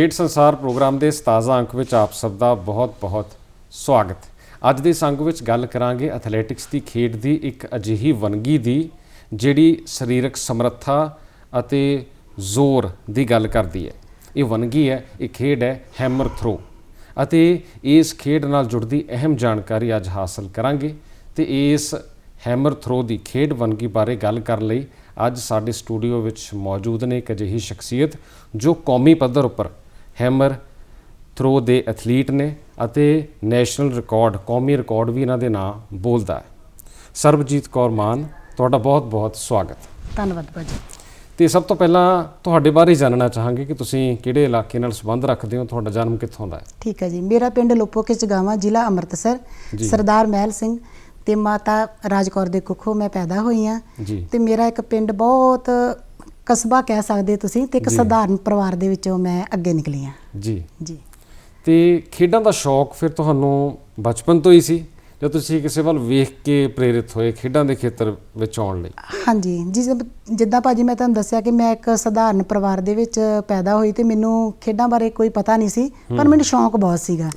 ਖੇਡ ਸੰਸਾਰ ਪ੍ਰੋਗਰਾਮ ਦੇ 17 ਅੰਕ ਵਿੱਚ ਆਪ ਸਭ ਦਾ ਬਹੁਤ-ਬਹੁਤ ਸਵਾਗਤ ਅੱਜ ਦੇ ਇਸ ਅੰਕ ਵਿੱਚ ਗੱਲ ਕਰਾਂਗੇ ਐਥਲੈਟਿਕਸ ਦੀ ਖੇਡ ਦੀ ਇੱਕ ਅਜਿਹੀ ਵਨਗੀ ਦੀ, ਜਿਹੜੀ ਸਰੀਰਕ ਸਮਰੱਥਾ ਅਤੇ ਜ਼ੋਰ ਦੀ ਗੱਲ ਕਰਦੀ ਹੈ। ਇਹ ਵਨਗੀ ਹੈ, ਇਹ ਖੇਡ ਹੈ ਹੈਮਰ ਥਰੋ ਅਤੇ ਇਸ ਖੇਡ ਨਾਲ ਜੁੜਦੀ ਅਹਿਮ ਜਾਣਕਾਰੀ ਅੱਜ ਹਾਸਲ ਕਰਾਂਗੇ ਤੇ ਇਸ ਹੈਮਰ ਥਰੋ ਦੀ ਖੇਡ ਵਨਗੀ ਬਾਰੇ ਗੱਲ ਕਰਨ ਲਈ ਅੱਜ ਸਾਡੇ ਸਟੂਡੀਓ ਵਿੱਚ ਮੌਜੂਦ ਨੇ ਇੱਕ ਅਜਿਹੀ ਸ਼ਖਸੀਅਤ ਜੋ ਕੌਮੀ ਪੱਧਰ ਉੱਪਰ ਹੈਮਰ ਥਰੋ ਦੇ ਐਥਲੀਟ ਨੇ ਅਤੇ ਨੈਸ਼ਨਲ ਰਿਕਾਰਡ ਕੌਮੀ ਰਿਕਾਰਡ ਵੀ ਇਹਨਾਂ ਦੇ ਨਾਂ ਬੋਲਦਾ ਹੈ। ਸਰਬਜੀਤ ਕੌਰ ਮਾਨ ਤੁਹਾਡਾ ਬਹੁਤ-ਬਹੁਤ ਸਵਾਗਤ। ਧੰਨਵਾਦ ਭਾਜੀ। ਤੇ ਸਭ ਤੋਂ ਪਹਿਲਾਂ ਤੁਹਾਡੇ ਬਾਰੇ ਜਾਣਨਾ ਚਾਹਾਂਗੇ ਕਿ ਤੁਸੀਂ ਕਿਹੜੇ ਇਲਾਕੇ ਨਾਲ ਸੰਬੰਧ ਰੱਖਦੇ ਹੋ ਤੁਹਾਡਾ ਜਨਮ ਕਿੱਥੋਂ ਦਾ ਹੈ? ਠੀਕ ਹੈ ਜੀ ਮੇਰਾ ਪਿੰਡ ਲੋਪੋਕੇ ਚਗਾਵਾ ਜ਼ਿਲ੍ਹਾ ਅੰਮ੍ਰਿਤਸਰ। ਸਰਦਾਰ ਮਹਿਲ ਸਿੰਘ ਤੇ ਮਾਤਾ ਰਾਜਕੌਰ ਦੇ ਕੁੱਖੋਂ ਮੈਂ ਪੈਦਾ ਹੋਈ ਆ ਤੇ ਮੇਰਾ ਇੱਕ ਪਿੰਡ ਬਹੁਤ ਕਸਬਾ ਕਹਿ ਸਕਦੇ ਤੁਸੀਂ ਤੇ ਇੱਕ ਜੀ। ਸਧਾਰਨ ਪਰਿਵਾਰ ਦੇ ਵਿੱਚੋਂ ਮੈਂ ਅੱਗੇ ਨਿਕਲੀ ਆ ਜੀ। ਜੀ। ਤੇ ਖੇਡਾਂ ਦਾ ਸ਼ੌਕ ਫਿਰ ਤੁਹਾਨੂੰ ਬਚਪਨ ਤੋਂ ਹੀ ਸੀ ਜਾਂ ਤੁਸੀਂ ਕਿਸੇ ਵੱਲ ਵੇਖ ਕੇ ਪ੍ਰੇਰਿਤ ਹੋਏ ਖੇਡਾਂ ਦੇ ਖੇਤਰ ਵਿੱਚ ਆਉਣ ਲਈ। ਹਾਂਜੀ ਜੀ ਜਦ- ਭਾਜੀ ਮੈਂ ਤੁਹਾਨੂੰ ਦੱਸਿਆ ਕਿ ਮੈਂ ਇੱਕ ਸਧਾਰਨ ਪਰਿਵਾਰ ਦੇ ਵਿੱਚ ਪੈਦਾ ਹੋਈ ਤੇ ਮੈਨੂੰ ਖੇਡਾਂ ਬਾਰੇ ਕੋਈ ਪਤਾ ਨਹੀਂ ਸੀ ਪਰ ਮੈਨੂੰ ਸ਼ੌਂਕ ਬਹੁਤ ਸੀਗਾ।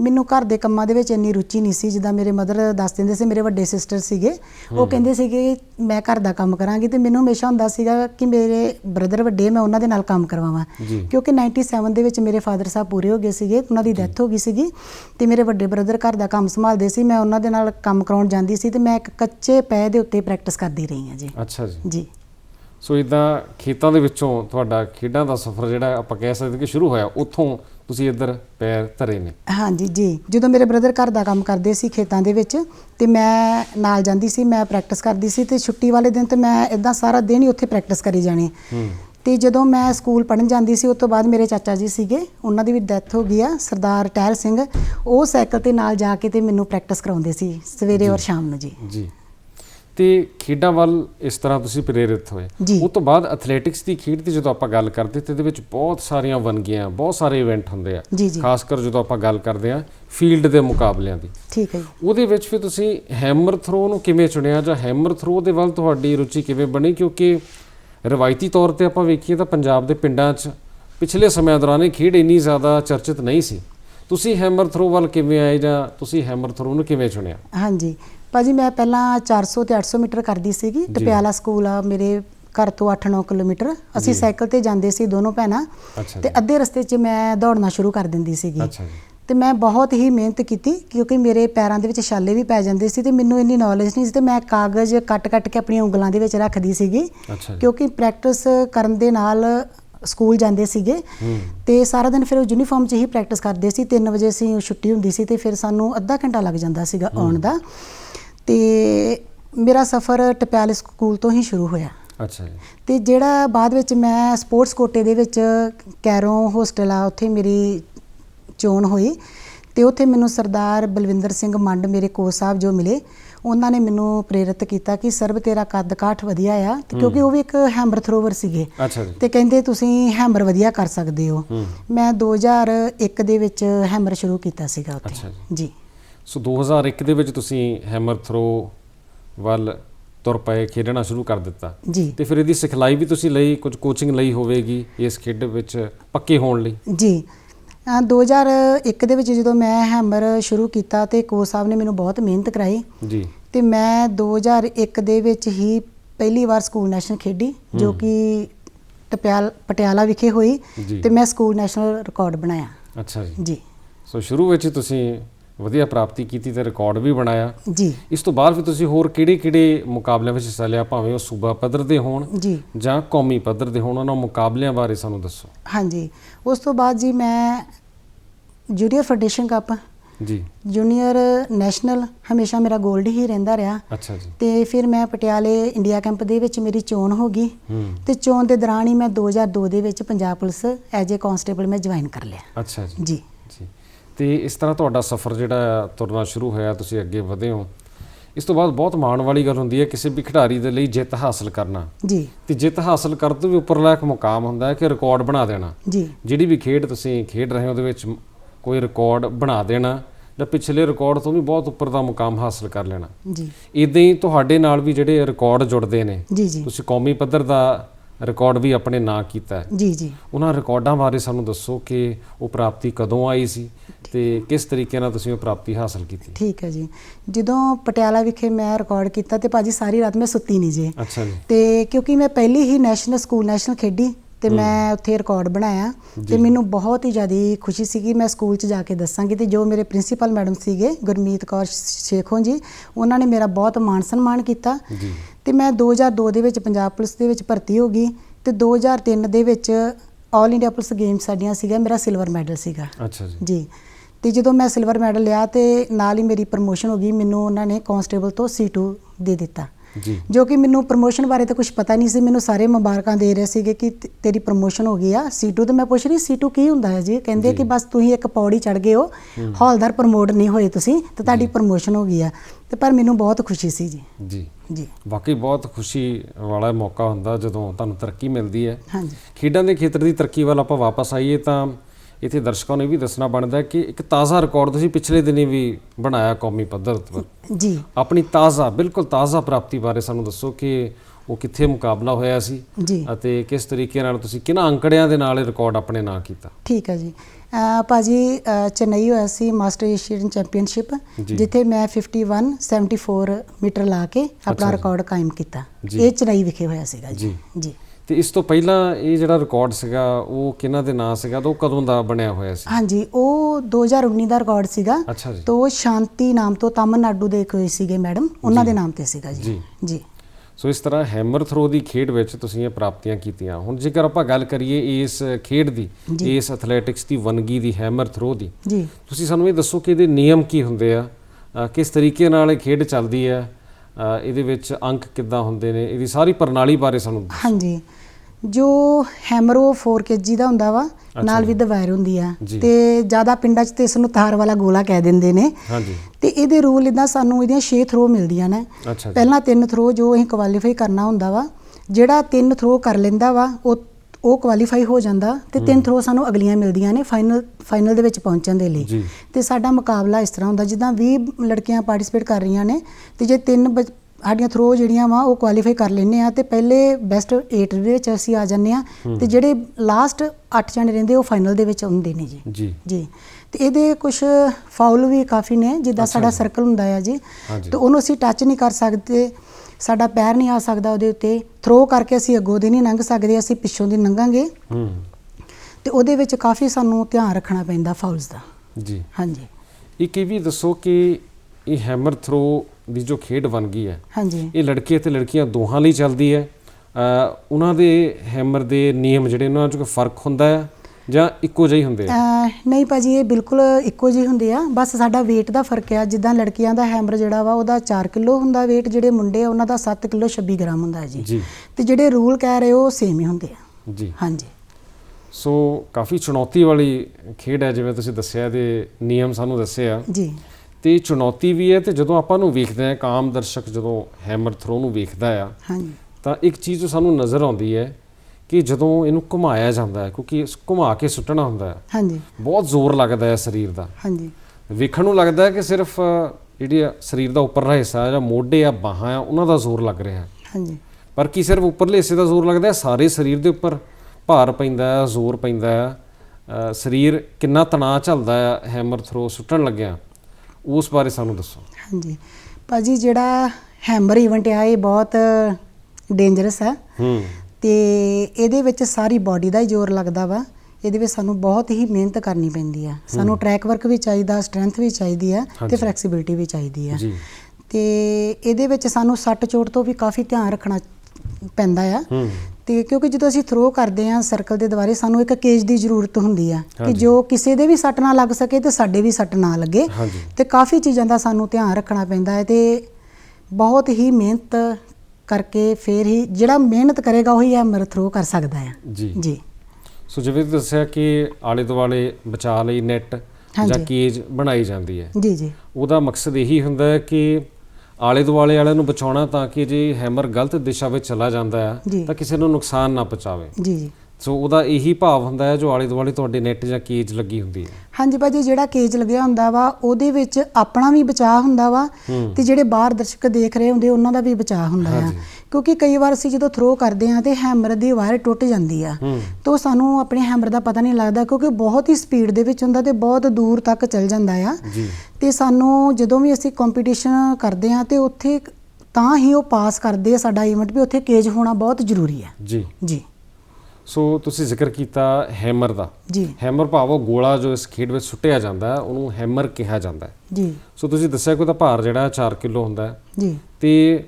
ਮੈਨੂੰ ਘਰ ਦੇ ਕੰਮਾਂ ਦੇ ਵਿੱਚ ਇੰਨੀ ਰੁਚੀ ਨਹੀਂ ਸੀ ਜਿੱਦਾਂ ਮੇਰੇ ਮਦਰ ਦੱਸ ਦਿੰਦੇ ਸੀ ਮੇਰੇ ਵੱਡੇ ਸਿਸਟਰ ਸੀਗੇ। ਉਹ ਕਹਿੰਦੇ ਸੀਗੇ ਮੈਂ ਘਰ ਦਾ ਕੰਮ ਕਰਾਂਗੀ ਤੇ ਮੈਨੂੰ ਹਮੇਸ਼ਾ ਹੁੰਦਾ ਸੀਗਾ ਕਿ ਮੇਰੇ ਬ੍ਰਦਰ ਵੱਡੇ ਮੈਂ ਉਹਨਾਂ ਦੇ ਨਾਲ ਕੰਮ ਕਰਵਾਵਾਂ। ਕਿਉਂਕਿ 97 ਦੇ ਵਿੱਚ ਮੇਰੇ ਫਾਦਰ ਸਾਹਿਬ ਪੂਰੇ ਹੋ ਗਏ ਸੀਗੇ ਉਹਨਾਂ ਦੀ ਡੈਥ ਹੋ ਗਈ ਸੀਗੀ ਤੇ ਮੇਰੇ ਵੱਡੇ ਬ੍ਰਦਰ ਘਰ ਦਾ ਕੰਮ ਸੰਭਾਲਦੇ ਸੀ ਮੈਂ ਉਹਨਾਂ ਦੇ ਨਾਲ ਕੰਮ ਕਰਾਉਣ ਜਾਂਦੀ ਸੀ ਤੇ ਮੈਂ ਇੱਕ ਕੱਚੇ ਪੈ ਦੇ ਉੱਤੇ ਪ੍ਰੈਕਟਿਸ ਕਰਦੀ ਰਹੀ ਹਾਂ ਜੀ। ਅੱਛਾ ਜੀ। ਜੀ। ਸੋ ਇਦਾਂ ਖੇਤਾਂ ਦੇ ਵਿੱਚੋਂ ਤੁਹਾਡਾ ਖੇਡਾਂ ਦਾ ਸਫ਼ਰ ਜਿਹੜਾ ਆਪਾਂ ਕਹਿ ਸਕਦੇ ਕਿ ਸ਼ੁਰੂ ਹੋਇਆ ਉੱਥੋਂ ਤੁਸੀਂ ਇੱਧਰ ਪੈਰ ਧਰੇ ਨੇ। ਹਾਂਜੀ ਜੀ ਜਦੋਂ ਮੇਰੇ ਬ੍ਰਦਰ ਘਰ ਦਾ ਕੰਮ ਕਰਦੇ ਸੀ ਖੇਤਾਂ ਦੇ ਵਿੱਚ ਤੇ ਮੈਂ ਨਾਲ ਜਾਂਦੀ ਸੀ ਮੈਂ ਪ੍ਰੈਕਟਿਸ ਕਰਦੀ ਸੀ ਤੇ ਛੁੱਟੀ ਵਾਲੇ ਦਿਨ ਤੇ ਮੈਂ ਇਦਾਂ ਸਾਰਾ ਦਿਨ ਹੀ ਉੱਥੇ ਪ੍ਰੈਕਟਿਸ ਕਰੀ ਜਾਣੀ। ਹੂੰ। ਤੇ ਜਦੋਂ ਮੈਂ ਸਕੂਲ ਪੜਨ ਜਾਂਦੀ ਸੀ ਉਸ ਤੋਂ ਬਾਅਦ ਮੇਰੇ ਚਾਚਾ ਜੀ ਸੀਗੇ ਉਹਨਾਂ ਦੀ ਵੀ ਡੈਥ ਹੋ ਗਈ ਆ ਸਰਦਾਰ ਟਹਿਲ ਸਿੰਘ। ਉਹ ਸਾਈਕਲ ਤੇ ਨਾਲ ਜਾ ਕੇ ਤੇ ਮੈਨੂੰ ਪ੍ਰੈਕਟਿਸ ਕਰਾਉਂਦੇ ਸੀ ਸਵੇਰੇ ਔਰ ਸ਼ਾਮ ਨੂੰ ਜੀ। ਜੀ। ਤੇ ਖੇਡਾਂ ਵੱਲ ਇਸ ਤਰ੍ਹਾਂ ਤੁਸੀਂ ਪ੍ਰੇਰਿਤ ਹੋਏ। ਉਸ ਤੋਂ ਬਾਅਦ ਐਥਲੈਟਿਕਸ ਦੀ ਖੇਡ ਦੀ ਜਦੋਂ ਆਪਾਂ ਗੱਲ ਕਰਦੇ ਤੇ ਇਹਦੇ ਵਿੱਚ ਬਹੁਤ ਸਾਰੀਆਂ ਵੰਨਗੀਆਂ ਬਹੁਤ ਸਾਰੇ ਇਵੈਂਟ ਹੁੰਦੇ ਆ। ਖਾਸ ਕਰ ਜਦੋਂ ਆਪਾਂ ਗੱਲ ਕਰਦੇ ਆ ਫੀਲਡ ਦੇ ਮੁਕਾਬਲਿਆਂ ਦੀ। ਠੀਕ ਹੈ ਜੀ। ਉਹਦੇ ਵਿੱਚ ਫਿਰ ਤੁਸੀਂ ਹੈਮਰ ਥਰੋ ਨੂੰ ਕਿਵੇਂ ਚੁਣਿਆ ਜਾਂ ਹੈਮਰ ਥਰੋ ਦੇ ਵੱਲ ਤੁਹਾਡੀ ਰੁਚੀ ਕਿਵੇਂ ਬਣੀ? ਕਿਉਂਕਿ ਰਵਾਇਤੀ ਤੌਰ ਤੇ ਆਪਾਂ ਵੇਖੀਏ ਤਾਂ ਪੰਜਾਬ ਦੇ ਪਿੰਡਾਂ 'ਚ ਪਿਛਲੇ ਸਮਿਆਂ ਦੌਰਾਨ ਇਹ ਖੇਡ ਇੰਨੀ ਜ਼ਿਆਦਾ ਚਰਚਿਤ ਨਹੀਂ ਸੀ। ਤੁਸੀਂ ਹੈਮਰ ਥਰੋ ਵੱਲ ਕਿਵੇਂ ਆਏ ਜਾਂ ਤੁਸੀਂ ਹੈਮਰ ਥਰੋ ਨੂੰ ਕਿਵੇਂ ਚੁਣਿਆ? ਹਾਂਜੀ। ਭਾਜੀ ਮੈਂ ਪਹਿਲਾਂ 400 ਤੇ 800 ਮੀਟਰ ਕਰਦੀ ਸੀਗੀ ਟਪਿਆਲਾ ਸਕੂਲ ਆ ਮੇਰੇ ਘਰ ਤੋਂ 8-9 ਕਿਲੋਮੀਟਰ। ਅਸੀਂ। ਸਾਈਕਲ ਤੇ ਜਾਂਦੇ ਸੀ ਦੋਨੋਂ ਭੈਣਾਂ ਤੇ ਅੱਧੇ ਰਸਤੇ 'ਚ ਮੈਂ ਦੌੜਨਾ ਸ਼ੁਰੂ ਕਰ ਦਿੰਦੀ ਸੀਗੀ। ਤੇ ਮੈਂ ਬਹੁਤ ਹੀ ਮਿਹਨਤ ਕੀਤੀ ਕਿਉਂਕਿ ਮੇਰੇ ਪੈਰਾਂ ਦੇ ਵਿੱਚ ਛਾਲੇ ਵੀ ਪੈ ਜਾਂਦੇ ਸੀ ਤੇ ਮੈਨੂੰ ਇੰਨੀ ਨੌਲੇਜ ਨਹੀਂ ਸੀ ਤੇ ਮੈਂ ਕਾਗਜ਼ ਕੱਟ-ਕੱਟ ਕੇ ਆਪਣੀਆਂ ਉਂਗਲਾਂ ਦੇ ਵਿੱਚ ਰੱਖਦੀ ਸੀਗੀ ਕਿਉਂਕਿ ਪ੍ਰੈਕਟਿਸ ਕਰਨ ਦੇ ਨਾਲ ਸਕੂਲ ਜਾਂਦੇ ਸੀਗੇ ਤੇ ਸਾਰਾ ਦਿਨ ਫਿਰ ਉਹ ਯੂਨੀਫਾਰਮ 'ਚ ਹੀ ਪ੍ਰੈਕਟਿਸ ਕਰਦੇ ਸੀ। 3 ਵਜੇ ਅਸੀਂ ਛੁੱਟੀ ਹੁੰਦੀ ਸੀ ਤੇ ਫਿਰ ਸਾਨੂੰ ਅੱਧਾ ਘੰਟਾ ਲੱਗ ਜਾਂਦਾ ਸੀਗਾ ਆਉਣ ਦਾ। ਤੇ ਮੇਰਾ ਸਫ਼ਰ ਟਪਿਆਲੇ ਸਕੂਲ ਤੋਂ ਹੀ ਸ਼ੁਰੂ ਹੋਇਆ। ਅੱਛਾ ਜੀ। ਤੇ ਜਿਹੜਾ ਬਾਅਦ ਵਿੱਚ ਮੈਂ ਸਪੋਰਟਸ ਕੋਟੇ ਦੇ ਵਿੱਚ ਕੈਰੋ ਹੋਸਟਲ ਆ ਉੱਥੇ ਮੇਰੀ ਚੋਣ ਹੋਈ ਤੇ ਉੱਥੇ ਮੈਨੂੰ ਸਰਦਾਰ ਬਲਵਿੰਦਰ ਸਿੰਘ ਮੰਡ ਮੇਰੇ ਕੋਚ ਸਾਹਿਬ ਜੋ ਮਿਲੇ ਉਹਨਾਂ ਨੇ ਮੈਨੂੰ ਪ੍ਰੇਰਿਤ ਕੀਤਾ ਕਿ ਸਰਬ ਤੇਰਾ ਕੱਦ ਕਾਠ ਵਧੀਆ ਆ ਤੇ ਕਿਉਂਕਿ ਉਹ ਵੀ ਇੱਕ ਹੈਮਰ ਥਰੋਵਰ ਸੀਗੇ। ਅੱਛਾ ਜੀ। ਤੇ ਕਹਿੰਦੇ ਤੁਸੀਂ ਹੈਮਰ ਵਧੀਆ ਕਰ ਸਕਦੇ ਹੋ। ਮੈਂ 2001 ਦੇ ਵਿੱਚ ਹੈਮਰ ਸ਼ੁਰੂ ਕੀਤਾ ਸੀਗਾ ਉੱਥੇ। ਜੀ। ਸੋ 2001 ਦੇ ਵਿੱਚ ਤੁਸੀਂ ਹੈਮਰ ਥਰੋ ਵੱਲ ਤੁਰ ਪਏ ਖੇਡਣਾ ਸ਼ੁਰੂ ਕਰ ਦਿੱਤਾ। ਜੀ। ਤੇ ਫਿਰ ਇਹਦੀ ਸਿਖਲਾਈ ਵੀ ਤੁਸੀਂ ਲਈ ਕੁਝ ਕੋਚਿੰਗ ਲਈ ਹੋਵੇਗੀ ਇਸ ਖੇਡ ਵਿੱਚ ਪੱਕੇ ਹੋਣ ਲਈ? ਜੀ। ਅਹ 2001 ਦੇ ਵਿੱਚ ਜਦੋਂ ਮੈਂ ਹੈਮਰ ਸ਼ੁਰੂ ਕੀਤਾ ਤੇ ਕੋਚ ਸਾਹਿਬ ਨੇ ਮੈਨੂੰ ਬਹੁਤ ਮਿਹਨਤ ਕਰਾਈ। ਜੀ। ਤੇ ਮੈਂ 2001 ਦੇ ਵਿੱਚ ਹੀ ਪਹਿਲੀ ਵਾਰ ਸਕੂਲ ਨੈਸ਼ਨਲ ਖੇਡੀ ਜੋ ਕਿ ਟਪਿਆਲ ਪਟਿਆਲਾ ਵਿਖੇ ਹੋਈ ਤੇ ਮੈਂ ਸਕੂਲ ਨੈਸ਼ਨਲ ਰਿਕਾਰਡ ਬਣਾਇਆ। ਅੱਛਾ ਜੀ। ਜੀ। ਸੋ ਸ਼ੁਰੂ ਵਿੱਚ ਤੁਸੀਂ ਵਧੀਆ ਪ੍ਰਾਪਤੀ ਕੀਤੀ ਤੇ ਰਿਕਾਰਡ ਵੀ ਬਣਾਇਆ। ਜੀ। ਇਸ ਤੋਂ ਬਾਅਦ ਫਿਰ ਤੁਸੀਂ ਹੋਰ ਕਿਹੜੇ-ਕਿਹੜੇ ਮੁਕਾਬਲਿਆਂ ਵਿੱਚ ਹਿੱਸਾ ਲਿਆ? ਭਾਵੇਂ ਉਹ ਸੂਬਾ ਪੱਧਰ ਦੇ ਹੋਣ ਜੀ। ਜਾਂ ਕੌਮੀ ਪੱਧਰ ਦੇ ਹੋਣ ਉਹਨਾਂ ਮੁਕਾਬਲਿਆਂ ਬਾਰੇ ਸਾਨੂੰ ਦੱਸੋ। ਹਾਂਜੀ। ਉਸ ਤੋਂ ਬਾਅਦ ਜੀ ਮੈਂ ਜੂਨੀਅਰ ਫੈਡਰੇਸ਼ਨ ਕੱਪ ਜੀ। ਜੂਨੀਅਰ ਨੈਸ਼ਨਲ ਹਮੇਸ਼ਾ ਮੇਰਾ 골ਡ ਹੀ ਰਹਿੰਦਾ ਰਿਹਾ। ਅੱਛਾ ਜੀ। ਤੇ ਫਿਰ ਮੈਂ ਪਟਿਆਲੇ ਇੰਡੀਆ ਕੈਂਪ ਦੇ ਵਿੱਚ ਮੇਰੀ ਚੋਣ ਹੋ ਗਈ। ਤੇ ਚੋਣ ਦੇ ਦੌਰਾਨ ਹੀ ਮੈਂ 2002 ਦੇ ਵਿੱਚ Punjab police as a constable ਮੈਂ ਜੁਆਇਨ ਕਰ ਲਿਆ। ਅੱਛਾ ਜੀ। ਜੀ। ਤੇ ਇਸ ਤਰ੍ਹਾਂ ਤੁਹਾਡਾ ਸਫ਼ਰ ਜਿਹੜਾ ਤੁਰਨਾ ਸ਼ੁਰੂ ਹੋਇਆ ਤੁਸੀਂ ਅੱਗੇ ਵਧੇ ਹੋ। ਇਸ ਤੋਂ ਬਾਅਦ ਬਹੁਤ ਮਾਣ ਵਾਲੀ ਗੱਲ ਹੁੰਦੀ ਹੈ ਕਿਸੇ ਵੀ ਖਿਡਾਰੀ ਦੇ ਲਈ ਜਿੱਤ ਹਾਸਲ ਕਰਨਾ। ਜੀ। ਤੇ ਜਿੱਤ ਹਾਸਲ ਕਰਨ ਤੋਂ ਵੀ ਉੱਪਰਲਾ ਇੱਕ ਮੁਕਾਮ ਹੁੰਦਾ ਹੈ ਕਿ ਰਿਕਾਰਡ ਬਣਾ ਦੇਣਾ। ਜੀ। ਜਿਹੜੀ ਵੀ ਖੇਡ ਤੁਸੀਂ ਖੇਡ ਰਹੇ ਹੋ ਉਹਦੇ ਵਿੱਚ ਕੋਈ ਰਿਕਾਰਡ ਬਣਾ ਦੇਣਾ ਜਾਂ ਪਿਛਲੇ ਰਿਕਾਰਡ ਤੋਂ ਵੀ ਬਹੁਤ ਉੱਪਰ ਦਾ ਮੁਕਾਮ ਹਾਸਲ ਕਰ ਲੈਣਾ। ਜੀ। ਇਦਾਂ ਹੀ ਤੁਹਾਡੇ ਨਾਲ ਵੀ ਜਿਹੜੇ ਰਿਕਾਰਡ ਜੁੜਦੇ ਨੇ। ਜੀ ਜੀ। ਤੁਸੀਂ ਕੌਮੀ ਪੱਧਰ ਦਾ ਰਿਕਾਰਡ ਵੀ ਆਪਣੇ ਨਾਂ ਕੀਤਾ ਹੈ। ਜੀ ਜੀ। ਉਹਨਾਂ ਰਿਕਾਰਡਾਂ ਬਾਰੇ ਸਾਨੂੰ ਦੱਸੋ ਕਿ ਉਹ ਪ੍ਰਾਪਤੀ ਕਦੋਂ ਆਈ ਸੀ ਤੇ ਕਿਸ ਤਰੀਕੇ ਨਾਲ ਤੁਸੀਂ ਉਹ ਪ੍ਰਾਪਤੀ ਹਾਸਲ ਕੀਤੀ? ਠੀਕ ਹੈ ਜੀ। ਜਦੋਂ ਪਟਿਆਲਾ ਵਿਖੇ ਮੈਂ ਰਿਕਾਰਡ ਕੀਤਾ ਤੇ ਭਾਜੀ ਸਾਰੀ ਰਾਤ ਮੈਂ ਸੁੱਤੀ ਨਹੀਂ ਜੀ। ਅੱਛਾ ਜੀ। ਤੇ ਕਿਉਂਕਿ ਮੈਂ ਪਹਿਲੀ ਹੀ ਨੈਸ਼ਨਲ ਸਕੂਲ ਨੈਸ਼ਨਲ ਖੇਡੀ ਤੇ ਮੈਂ ਉੱਥੇ ਰਿਕਾਰਡ ਬਣਾਇਆ ਤੇ ਮੈਨੂੰ ਬਹੁਤ ਹੀ ਜ਼ਿਆਦਾ ਖੁਸ਼ੀ ਸੀਗੀ ਮੈਂ ਸਕੂਲ 'ਚ ਜਾ ਕੇ ਦੱਸਾਂਗੀ ਤੇ ਜੋ ਮੇਰੇ ਪ੍ਰਿੰਸੀਪਲ ਮੈਡਮ ਸੀਗੇ ਗੁਰਮੀਤ ਕੌਰ ਸ਼ੇਖੋਂ ਜੀ ਉਹਨਾਂ ਨੇ ਮੇਰਾ ਬਹੁਤ ਮਾਣ ਸਨਮਾਨ ਕੀਤਾ ਤੇ ਮੈਂ 2002 ਦੇ ਵਿੱਚ ਪੰਜਾਬ ਪੁਲਿਸ ਦੇ ਵਿੱਚ ਭਰਤੀ ਹੋ ਗਈ ਤੇ 2003 ਦੇ ਵਿੱਚ ਆਲ ਇੰਡੀਆ ਪੁਲਿਸ ਗੇਮਸ ਸਾਡੀਆਂ ਸੀਗਾ ਮੇਰਾ ਸਿਲਵਰ ਮੈਡਲ ਸੀਗਾ। ਅੱਛਾ ਜੀ। ਜੀ। ਤੇ ਜਦੋਂ ਮੈਂ ਸਿਲਵਰ ਮੈਡਲ ਲਿਆ ਤੇ ਨਾਲ ਹੀ ਮੇਰੀ ਪ੍ਰਮੋਸ਼ਨ ਹੋ ਗਈ ਮੈਨੂੰ ਉਹਨਾਂ ਨੇ ਕਾਂਸਟੇਬਲ ਤੋਂ C2 ਦੇ ਦਿੱਤਾ। ਜੀ। ਜੋ ਕਿ ਮੈਨੂੰ ਪ੍ਰਮੋਸ਼ਨ ਬਾਰੇ ਤਾਂ ਕੁਝ ਪਤਾ ਨਹੀਂ ਸੀ। ਮੈਨੂੰ ਸਾਰੇ ਮੁਬਾਰਕਾਂ ਦੇ ਰਹੇ ਸੀਗੇ ਕਿ ਤੇਰੀ ਪ੍ਰਮੋਸ਼ਨ ਹੋ ਗਈ ਆ। C2 ਤੇ ਮੈਂ ਪੁੱਛ ਰਹੀ C2 ਕੀ ਹੁੰਦਾ ਹੈ ਜੀ? ਕਹਿੰਦੇ ਕਿ ਬਸ ਤੁਸੀਂ ਇੱਕ ਪੌੜੀ ਚੜ ਗਏ ਹੋ। ਹੌਲਦਾਰ ਪ੍ਰਮੋਟ ਨਹੀਂ ਹੋਏ ਤੁਸੀਂ ਤੇ ਤੁਹਾਡੀ ਪ੍ਰਮੋਸ਼ਨ ਹੋ ਗਈ ਆ। ਤੇ ਪਰ ਮੈਨੂੰ ਬਹੁਤ ਖੁਸ਼ੀ ਸੀ ਜੀ। ਜੀ। ਜੀ। ਵਾਕਈ ਬਹੁਤ ਖੁਸ਼ੀ ਵਾਲਾ ਮੌਕਾ ਹੁੰਦਾ ਜਦੋਂ ਤੁਹਾਨੂੰ ਤਰੱਕੀ ਮਿਲਦੀ ਹੈ। ਹਾਂਜੀ। ਖੇਡਾਂ ਦੇ ਖੇਤਰ ਦੀ ਤਰੱਕੀ ਵੱਲ ਆਪਾਂ ਵਾਪਸ ਆਈਏ ਤਾਂ ਇੱਥੇ ਦਰਸ਼ਕਾਂ ਨੂੰ ਇਹ ਵੀ ਦੱਸਣਾ ਬਣਦਾ ਕਿ ਇੱਕ ਤਾਜ਼ਾ ਰਿਕਾਰਡ ਤੁਸੀਂ ਪਿਛਲੇ ਦਿਨੀ ਵੀ ਬਣਾਇਆ ਕੌਮੀ ਪੱਧਰ ਤੇ ਜੀ ਆਪਣੀ ਤਾਜ਼ਾ ਬਿਲਕੁਲ ਤਾਜ਼ਾ ਪ੍ਰਾਪਤੀ ਬਾਰੇ ਸਾਨੂੰ ਦੱਸੋ ਕਿ ਉਹ ਕਿੱਥੇ ਮੁਕਾਬਲਾ ਹੋਇਆ ਸੀ ਜੀ ਅਤੇ ਕਿਸ ਤਰੀਕੇ ਨਾਲ ਤੁਸੀਂ ਕਿਹਨਾਂ ਅੰਕੜਿਆਂ ਦੇ ਨਾਲ ਇਹ ਰਿਕਾਰਡ ਆਪਣੇ ਨਾਂ ਕੀਤਾ ਠੀਕ ਹੈ ਜੀ ਭਾਜੀ ਚੇਨਈ ਹੋਇਆ ਸੀ ਮਾਸਟਰ ਏਸ਼ੀਅਨ ਚੈਂਪੀਅਨਸ਼ਿਪ। ਜਿੱਥੇ ਮੈਂ 51 74 ਮੀਟਰ ਲਾ ਕੇ ਆਪਣਾ। ਰਿਕਾਰਡ ਕਾਇਮ ਕੀਤਾ। ਇਹ ਚੇਨਈ ਵਿਖੇ ਹੋਇਆ ਸੀਗਾ ਜੀ ਜੀ। ਤੇ ਇਸ ਤੋਂ ਪਹਿਲਾਂ ਇਹ ਜਿਹੜਾ ਰਿਕਾਰਡ ਸੀਗਾ ਉਹ ਕਿਹਨਾਂ ਦੇ ਨਾਂ ਸੀਗਾ ਤੇ ਉਹ ਕਦੋਂ ਦਾ ਬਣਿਆ ਹੋਇਆ ਸੀ? ਹਾਂਜੀ ਉਹ 2019 ਦਾ ਰਿਕਾਰਡ ਸੀਗਾ। ਅੱਛਾ ਜੀ। ਤੋ ਸ਼ਾਂਤੀ ਨਾਮ ਤੋਂ ਤਾਮਿਲਨਾਡੂ ਦੇ ਕੋਈ ਸੀਗੇ ਮੈਡਮ ਉਹਨਾਂ ਦੇ ਨਾਮ ਤੇ ਸੀਗਾ ਜੀ। ਜੀ। ਸੋ ਇਸ ਤਰ੍ਹਾਂ ਹੈਮਰ ਥਰੋ ਦੀ ਖੇਡ ਵਿੱਚ ਤੁਸੀਂ ਇਹ ਪ੍ਰਾਪਤੀਆਂ ਕੀਤੀਆਂ। ਹੁਣ ਜੇਕਰ ਆਪਾਂ ਗੱਲ ਕਰੀਏ ਇਸ ਖੇਡ ਦੀ। ਇਸ ਐਥਲੈਟਿਕਸ ਦੀ ਵਨਗੀ ਦੀ ਹੈਮਰ ਥਰੋ ਦੀ ਜੀ। ਤੁਸੀਂ ਸਾਨੂੰ ਇਹ ਦੱਸੋ ਕਿ ਇਹਦੇ ਨਿਯਮ ਕੀ ਹੁੰਦੇ ਆ? ਕਿਸ ਤਰੀਕੇ ਨਾਲ ਇਹ ਖੇਡ ਚੱਲਦੀ ਹੈ? ਇਹਦੇ ਵਿੱਚ ਅੰਕ ਕਿੱਦਾਂ ਹੁੰਦੇ ਨੇ? ਇਹਦੀ ਸਾਰੀ ਪ੍ਰਣਾਲੀ ਬਾਰੇ ਸਾਨੂੰ ਹਾਂਜੀ। ਜੋ ਹੈਮਰੋ 4 kg ਦਾ ਹੁੰਦਾ ਵਾ ਨਾਲ ਵਿਦ ਵਾਇਰ ਹੁੰਦੀ ਆ। ਤੇ ਜ਼ਿਆਦਾ ਪਿੰਡਾਂ 'ਚ ਤੇ ਇਸ ਨੂੰ ਤਾਰ ਵਾਲਾ ਗੋਲਾ ਕਹਿ ਦਿੰਦੇ ਨੇ। ਹਾਂਜੀ। ਤੇ ਇਹਦੇ ਰੂਲ ਇਦਾਂ ਸਾਨੂੰ ਇਹਦੀਆਂ 6 ਥਰੋ ਮਿਲਦੀਆਂ ਨੇ। ਪਹਿਲਾਂ ਤਿੰਨ ਥਰੋ ਜੋ ਅਸੀਂ ਕੁਆਲੀਫਾਈ ਕਰਨਾ ਹੁੰਦਾ ਵਾ ਜਿਹੜਾ ਤਿੰਨ ਥਰੋ ਕਰ ਲੈਂਦਾ ਵਾ ਉਹ ਉਹ ਕੁਆਲੀਫਾਈ ਹੋ ਜਾਂਦਾ ਤੇ ਤਿੰਨ ਥਰੋ ਸਾਨੂੰ ਅਗਲੀਆਂ ਮਿਲਦੀਆਂ ਨੇ ਫਾਈਨਲ ਫਾਈਨਲ ਦੇ ਵਿੱਚ ਪਹੁੰਚਣ ਦੇ ਲਈ। ਤੇ ਸਾਡਾ ਮੁਕਾਬਲਾ ਇਸ ਤਰ੍ਹਾਂ ਹੁੰਦਾ ਜਿੱਦਾਂ 20 ਲੜਕੀਆਂ ਪਾਰਟਿਸਿਪੇਟ ਕਰ ਰਹੀਆਂ ਨੇ ਤੇ ਜੇ ਤਿੰਨ ਸਾਡੀਆਂ ਥਰੋ ਜਿਹੜੀਆਂ ਵਾ ਉਹ ਕੁਆਲੀਫਾਈ ਕਰ ਲੈਂਦੇ ਆ ਤੇ ਪਹਿਲੇ ਬੈਸਟ 8 ਦੇ ਵਿੱਚ ਅਸੀਂ ਆ ਜਾਂਦੇ ਆ ਤੇ ਜਿਹੜੇ ਲਾਸਟ 8 ਜਣੇ ਰਹਿੰਦੇ ਉਹ ਫਾਈਨਲ ਦੇ ਵਿੱਚ ਆਉਂਦੇ ਨੇ ਜੀ। ਜੀ। ਜੀ। ਤੇ ਇਹਦੇ ਕੁਝ ਫਾਉਲ ਵੀ ਕਾਫੀ ਨੇ ਜਿੱਦਾਂ ਸਾਡਾ। ਸਰਕਲ ਹੁੰਦਾ ਹੈ ਜੀ। ਤੇ ਉਹਨੂੰ ਅਸੀਂ ਟੱਚ ਨਹੀਂ ਕਰ ਸਕਦੇ ਸਾਡਾ ਪੈਰ ਨਹੀਂ ਆ ਸਕਦਾ ਉਹਦੇ ਉੱਤੇ। ਥਰੋ ਕਰਕੇ ਅਸੀਂ ਅੱਗੋਂ ਦੀ ਨਹੀਂ ਲੰਘ ਸਕਦੇ ਅਸੀਂ ਪਿੱਛੋਂ ਦੀ ਲੰਘਾਂਗੇ। ਹੂੰ। ਤੇ ਉਹਦੇ ਵਿੱਚ ਕਾਫੀ ਸਾਨੂੰ ਧਿਆਨ ਰੱਖਣਾ ਪੈਂਦਾ ਫਾਉਲਸ ਦਾ। ਜੀ। ਹਾਂਜੀ। ਇੱਕ ਇਹ ਵੀ ਦੱਸੋ ਕਿ ਇਹ ਹੈਮਰ ਥਰੋ ਦੀ ਜੋ ਖੇਡ ਬਣ ਗਈ ਹੈ ਹਾਂਜੀ। ਇਹ ਲੜਕੇ ਤੇ ਲੜਕੀਆਂ ਦੋਹਾਂ ਲਈ ਚੱਲਦੀ ਹੈ। ਉਹਨਾਂ ਦੇ ਹੈਮਰ ਦੇ ਨਿਯਮ ਜਿਹੜੇ ਉਹਨਾਂ 'ਚ ਕੋਈ ਫ਼ਰਕ ਹੁੰਦਾ ਹੈ ਜਾਂ ਇੱਕੋ ਜਿਹੇ ਹੁੰਦੇ ਆ? ਨਹੀਂ ਭਾਜੀ ਇਹ ਬਿਲਕੁਲ ਇੱਕੋ ਜਿਹੇ ਹੁੰਦੇ ਆ। ਬਸ ਸਾਡਾ weight ਦਾ ਫ਼ਰਕ ਆ। ਜਿੱਦਾਂ ਲੜਕੀਆਂ ਦਾ ਹੈਮਰ ਜਿਹੜਾ ਵਾ ਉਹਦਾ 4 ਕਿਲੋ ਹੁੰਦਾ weight ਜਿਹੜੇ ਮੁੰਡੇ ਆ ਉਹਨਾਂ ਦਾ 7 ਕਿਲੋ 26 ਗ੍ਰਾਮ ਹੁੰਦਾ ਜੀ। ਤੇ ਜਿਹੜੇ ਰੂਲ ਕਹਿ ਰਹੇ ਉਹ ਸੇਮ ਹੀ ਹੁੰਦੇ ਆ। ਜੀ। ਹਾਂਜੀ। ਸੋ ਕਾਫੀ ਚੁਣੌਤੀ ਵਾਲੀ ਖੇਡ ਹੈ ਜਿਵੇਂ ਤੁਸੀਂ ਦੱਸਿਆ ਇਹਦੇ ਨਿਯਮ ਸਾਨੂੰ ਦੱਸੇ ਆ। ਜੀ। ਤੇ ਚੁਣੌਤੀ ਵੀ ਹੈ ਤੇ ਜਦੋਂ ਆਪਾਂ ਨੂੰ ਵੇਖਦੇ ਹਾਂ ਇੱਕ ਆਮ ਦਰਸ਼ਕ ਜਦੋਂ ਹੈਮਰ ਥਰੋ ਨੂੰ ਵੇਖਦਾ ਆ ਹਾਂਜੀ। ਤਾਂ ਇੱਕ ਚੀਜ਼ ਜੋ ਸਾਨੂੰ ਨਜ਼ਰ ਆਉਂਦੀ ਹੈ ਕਿ ਜਦੋਂ ਇਹਨੂੰ ਘੁਮਾਇਆ ਜਾਂਦਾ ਹੈ ਕਿਉਂਕਿ ਇਸ ਘੁਮਾ ਕੇ ਸੁੱਟਣਾ ਹੁੰਦਾ ਹੈ। ਹਾਂਜੀ। ਬਹੁਤ ਜ਼ੋਰ ਲੱਗਦਾ ਹੈ ਸਰੀਰ ਦਾ। ਹਾਂਜੀ। ਵੇਖਣ ਨੂੰ ਲੱਗਦਾ ਹੈ ਕਿ ਸਿਰਫ ਜਿਹੜੀ ਸਰੀਰ ਦਾ ਉੱਪਰਲਾ ਹਿੱਸਾ ਹੈ ਜਾਂ ਮੋਢੇ ਆ ਬਾਹਾਂ ਆ ਉਹਨਾਂ ਦਾ ਜ਼ੋਰ ਲੱਗ ਰਿਹਾ ਹੈ। ਹਾਂਜੀ। ਪਰ ਕੀ ਸਿਰਫ ਉੱਪਰਲੇ ਹਿੱਸੇ ਦਾ ਜ਼ੋਰ ਲੱਗਦਾ ਹੈ? ਸਾਰੇ ਸਰੀਰ ਦੇ ਉੱਪਰ ਭਾਰ ਪੈਂਦਾ ਹੈ ਜ਼ੋਰ ਪੈਂਦਾ ਹੈ। ਸਰੀਰ ਕਿੰਨਾ ਤਣਾਅ ਝੱਲਦਾ ਹੈ ਹੈਮਰ ਥਰੋ ਸੁੱਟਣ ਲੱਗਿਆ। ਉਸ ਬਾਰੇ ਸਾਨੂੰ ਦੱਸੋ। ਹਾਂਜੀ। ਭਾਜੀ ਜਿਹੜਾ ਹੈਮਰ ਇਵੈਂਟ ਆ ਇਹ ਬਹੁਤ ਡੇਂਜਰਸ ਹੈ ਹੂੰ। ਤੇ ਇਹਦੇ ਵਿੱਚ ਸਾਰੀ ਬਾਡੀ ਦਾ ਹੀ ਜ਼ੋਰ ਲੱਗਦਾ ਵਾ। ਇਹਦੇ ਵਿੱਚ ਸਾਨੂੰ ਬਹੁਤ ਹੀ ਮਿਹਨਤ ਕਰਨੀ ਪੈਂਦੀ ਆ। ਸਾਨੂੰ ਟਰੈਕ ਵਰਕ ਵੀ ਚਾਹੀਦਾ ਸਟਰੈਂਥ ਵੀ ਚਾਹੀਦੀ ਆ। ਤੇ ਫਲੈਕਸੀਬਿਲਿਟੀ ਵੀ ਚਾਹੀਦੀ ਆ। ਜੀ। ਤੇ ਇਹਦੇ ਵਿੱਚ ਸਾਨੂੰ ਸੱਟ ਚੋਟ ਤੋਂ ਵੀ ਕਾਫੀ ਧਿਆਨ ਰੱਖਣਾ ਪੈਂਦਾ ਆ। ਤੇ ਕਿਉਂਕਿ ਜਦੋਂ ਅਸੀਂ ਥਰੋ ਕਰਦੇ ਆ ਸਰਕਲ ਦੇ ਦੁਆਰੇ ਸਾਨੂੰ ਇੱਕ ਕੇਜ ਦੀ ਜ਼ਰੂਰਤ ਹੁੰਦੀ ਆ ਕਿ। ਜੋ ਕਿਸੇ ਦੇ ਵੀ ਸੱਟ ਨਾ ਲੱਗ ਸਕੇ ਤੇ ਸਾਡੇ ਵੀ ਸੱਟ ਨਾ ਲੱਗੇ। ਤੇ ਕਾਫੀ ਚੀਜ਼ਾਂ ਦਾ ਸਾਨੂੰ ਧਿਆਨ ਰੱਖਣਾ ਪੈਂਦਾ ਹੈ ਤੇ ਬਹੁਤ ਹੀ ਮਿਹਨਤ ਕਰਕੇ ਫਿਰ ਹੀ ਜਿਹੜਾ ਮਿਹਨਤ ਕਰੇਗਾ ਉਹੀ ਹੈਮਰ ਥਰੋ ਕਰ ਸਕਦਾ ਹੈ ਜੀ। ਜੀ। ਸੋ ਜਿਵੇਂ ਤੁਸੀਂ ਦੱਸਿਆ ਕਿ ਆਲੇ ਦੁਆਲੇ ਬਚਾ ਲਈ ਨੈਟ ਜਾਂ। ਕੇਜ ਬਣਾਈ ਜਾਂਦੀ ਹੈ। ਜੀ ਜੀ। ਉਹਦਾ ਮਕਸਦ ਇਹੀ ਹੁੰਦਾ ਹੈ ਕਿ ਆਲੇ ਦੁਆਲੇ ਵਾਲਿਆਂ ਨੂੰ ਬਚਾਉਣਾ ਤਾਂ ਕਿ ਜੇ ਹੈਮਰ ਗਲਤ ਦਿਸ਼ਾ ਵਿੱਚ ਚਲਾ ਜਾਂਦਾ ਹੈ। ਤਾਂ ਕਿਸੇ ਨੂੰ ਨੁਕਸਾਨ ਨਾ ਪਹੁੰਚਾਵੇ ਜੀ ਜੀ ਸੋ ਉਹਦਾ ਇਹੀ ਭਾਵ ਹੁੰਦਾ ਹੈ ਜੋ ਆਲੇ ਦੁਆਲੇ ਤੁਹਾਡੇ ਨੈਟ ਜਾਂ ਕੇਜ ਲੱਗੀ ਹੁੰਦੀ ਹੈ। ਹਾਂਜੀ ਭਾਜੀ ਜਿਹੜਾ ਕੇਜ ਲੱਗਿਆ ਹੁੰਦਾ ਵਾ ਉਹਦੇ ਵਿੱਚ ਆਪਣਾ ਵੀ ਬਚਾਅ ਹੁੰਦਾ ਵਾ ਤੇ ਜਿਹੜੇ ਬਾਹਰ ਦਰਸ਼ਕ ਦੇਖ ਰਹੇ ਹੁੰਦੇ ਉਹਨਾਂ ਦਾ ਵੀ ਬਚਾਅ ਹੁੰਦਾ ਆ। ਕਿਉਂਕਿ ਕਈ ਵਾਰ ਅਸੀਂ ਜਦੋਂ ਥਰੋ ਕਰਦੇ ਆ ਤੇ ਹੈਮਰ ਦੀ ਵਾਇਰ ਟੁੱਟ ਜਾਂਦੀ ਆ ਹੂੰ। ਤੋ ਸਾਨੂੰ ਆਪਣੇ ਹੈਮਰ ਦਾ ਪਤਾ ਨਹੀਂ ਲੱਗਦਾ ਕਿਉਂਕਿ ਬਹੁਤ ਹੀ ਸਪੀਡ ਦੇ ਵਿੱਚ ਹੁੰਦਾ ਤੇ ਬਹੁਤ ਦੂਰ ਤੱਕ ਚੱਲ ਜਾਂਦਾ ਆ। ਤੇ ਸਾਨੂੰ ਜਦੋਂ ਵੀ ਅਸੀਂ ਕੰਪੀਟੀਸ਼ਨ ਕਰਦੇ ਆ ਤੇ ਉੱਥੇ ਤਾਂ ਹੀ ਉਹ ਪਾਸ ਕਰਦੇ ਆ ਸਾਡਾ ਇਵੈਂਟ ਵੀ ਉੱਥੇ ਕੇਜ ਹੋਣਾ ਬਹੁਤ ਜ਼ਰੂਰੀ ਆ। ਜੀ। ਜੀ। ਸੋ ਤੁਸੀਂ ਜ਼ਿਕਰ ਕੀਤਾ ਹੈਮਰ ਦਾ। ਜੀ। ਹੈਮਰ ਭਾਵ ਉਹ ਗੋਲਾ ਜੋ ਇਸ ਖੇਡ ਵਿੱਚ ਸੁੱਟਿਆ ਜਾਂਦਾ ਹੈ ਉਹਨੂੰ ਹੈਮਰ ਕਿਹਾ ਜਾਂਦਾ ਹੈ। ਜੀ। ਸੋ ਤੁਸੀਂ ਦੱਸਿਆ ਕਿ ਉਹਦਾ ਭਾਰ ਜਿਹੜਾ 4 ਕਿਲੋ ਹੁੰਦਾ ਹੈ। ਜੀ। ਤੇ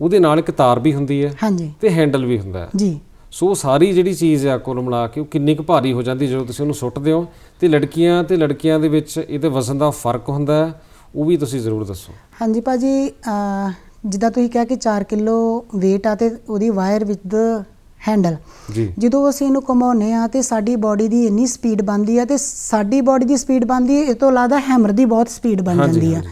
ਉਹਦੇ ਨਾਲ ਇੱਕ ਤਾਰ ਵੀ ਹੁੰਦੀ ਹੈ ਹਾਂਜੀ। ਤੇ ਹੈਂਡਲ ਵੀ ਹੁੰਦਾ ਹੈ। ਜੀ। ਸੋ ਸਾਰੀ ਜਿਹੜੀ ਚੀਜ਼ ਆ ਕੁੱਲ ਮਿਲਾ ਕੇ ਉਹ ਕਿੰਨੀ ਕੁ ਭਾਰੀ ਹੋ ਜਾਂਦੀ ਜਦੋਂ ਤੁਸੀਂ ਉਹਨੂੰ ਸੁੱਟਦੇ ਹੋ। ਤੇ ਲੜਕੀਆਂ ਤੇ ਲੜਕਿਆਂ ਦੇ ਵਿੱਚ ਇਹਦੇ ਵਜ਼ਨ ਦਾ ਫ਼ਰਕ ਹੁੰਦਾ ਹੈ ਉਹ ਵੀ ਤੁਸੀਂ ਜ਼ਰੂਰ ਦੱਸੋ। ਹਾਂਜੀ ਭਾਜੀ ਅਹ ਜਿੱਦਾਂ ਤੁਸੀਂ ਕਿਹਾ ਕਿ 4 ਕਿਲੋ weight ਆ ਤੇ ਉਹਦੀ ਵਾਇਰ ਵਿਦ ਹੈਂਡਲ। ਜੀ। ਜਦੋਂ ਅਸੀਂ ਇਹਨੂੰ ਘੁਮਾਉਂਦੇ ਆ ਤੇ ਸਾਡੀ ਬਾਡੀ ਦੀ ਇੰਨੀ ਸਪੀਡ ਬਣਦੀ ਆ ਤੇ ਸਾਡੀ ਬਾਡੀ ਦੀ ਸਪੀਡ ਬਣਦੀ ਹੈ ਇਹ ਤੋਂ ਇਲਾਵਾ ਹੈਮਰ ਦੀ ਬਹੁਤ ਸਪੀਡ ਬਣ ਜਾਂਦੀ ਆ।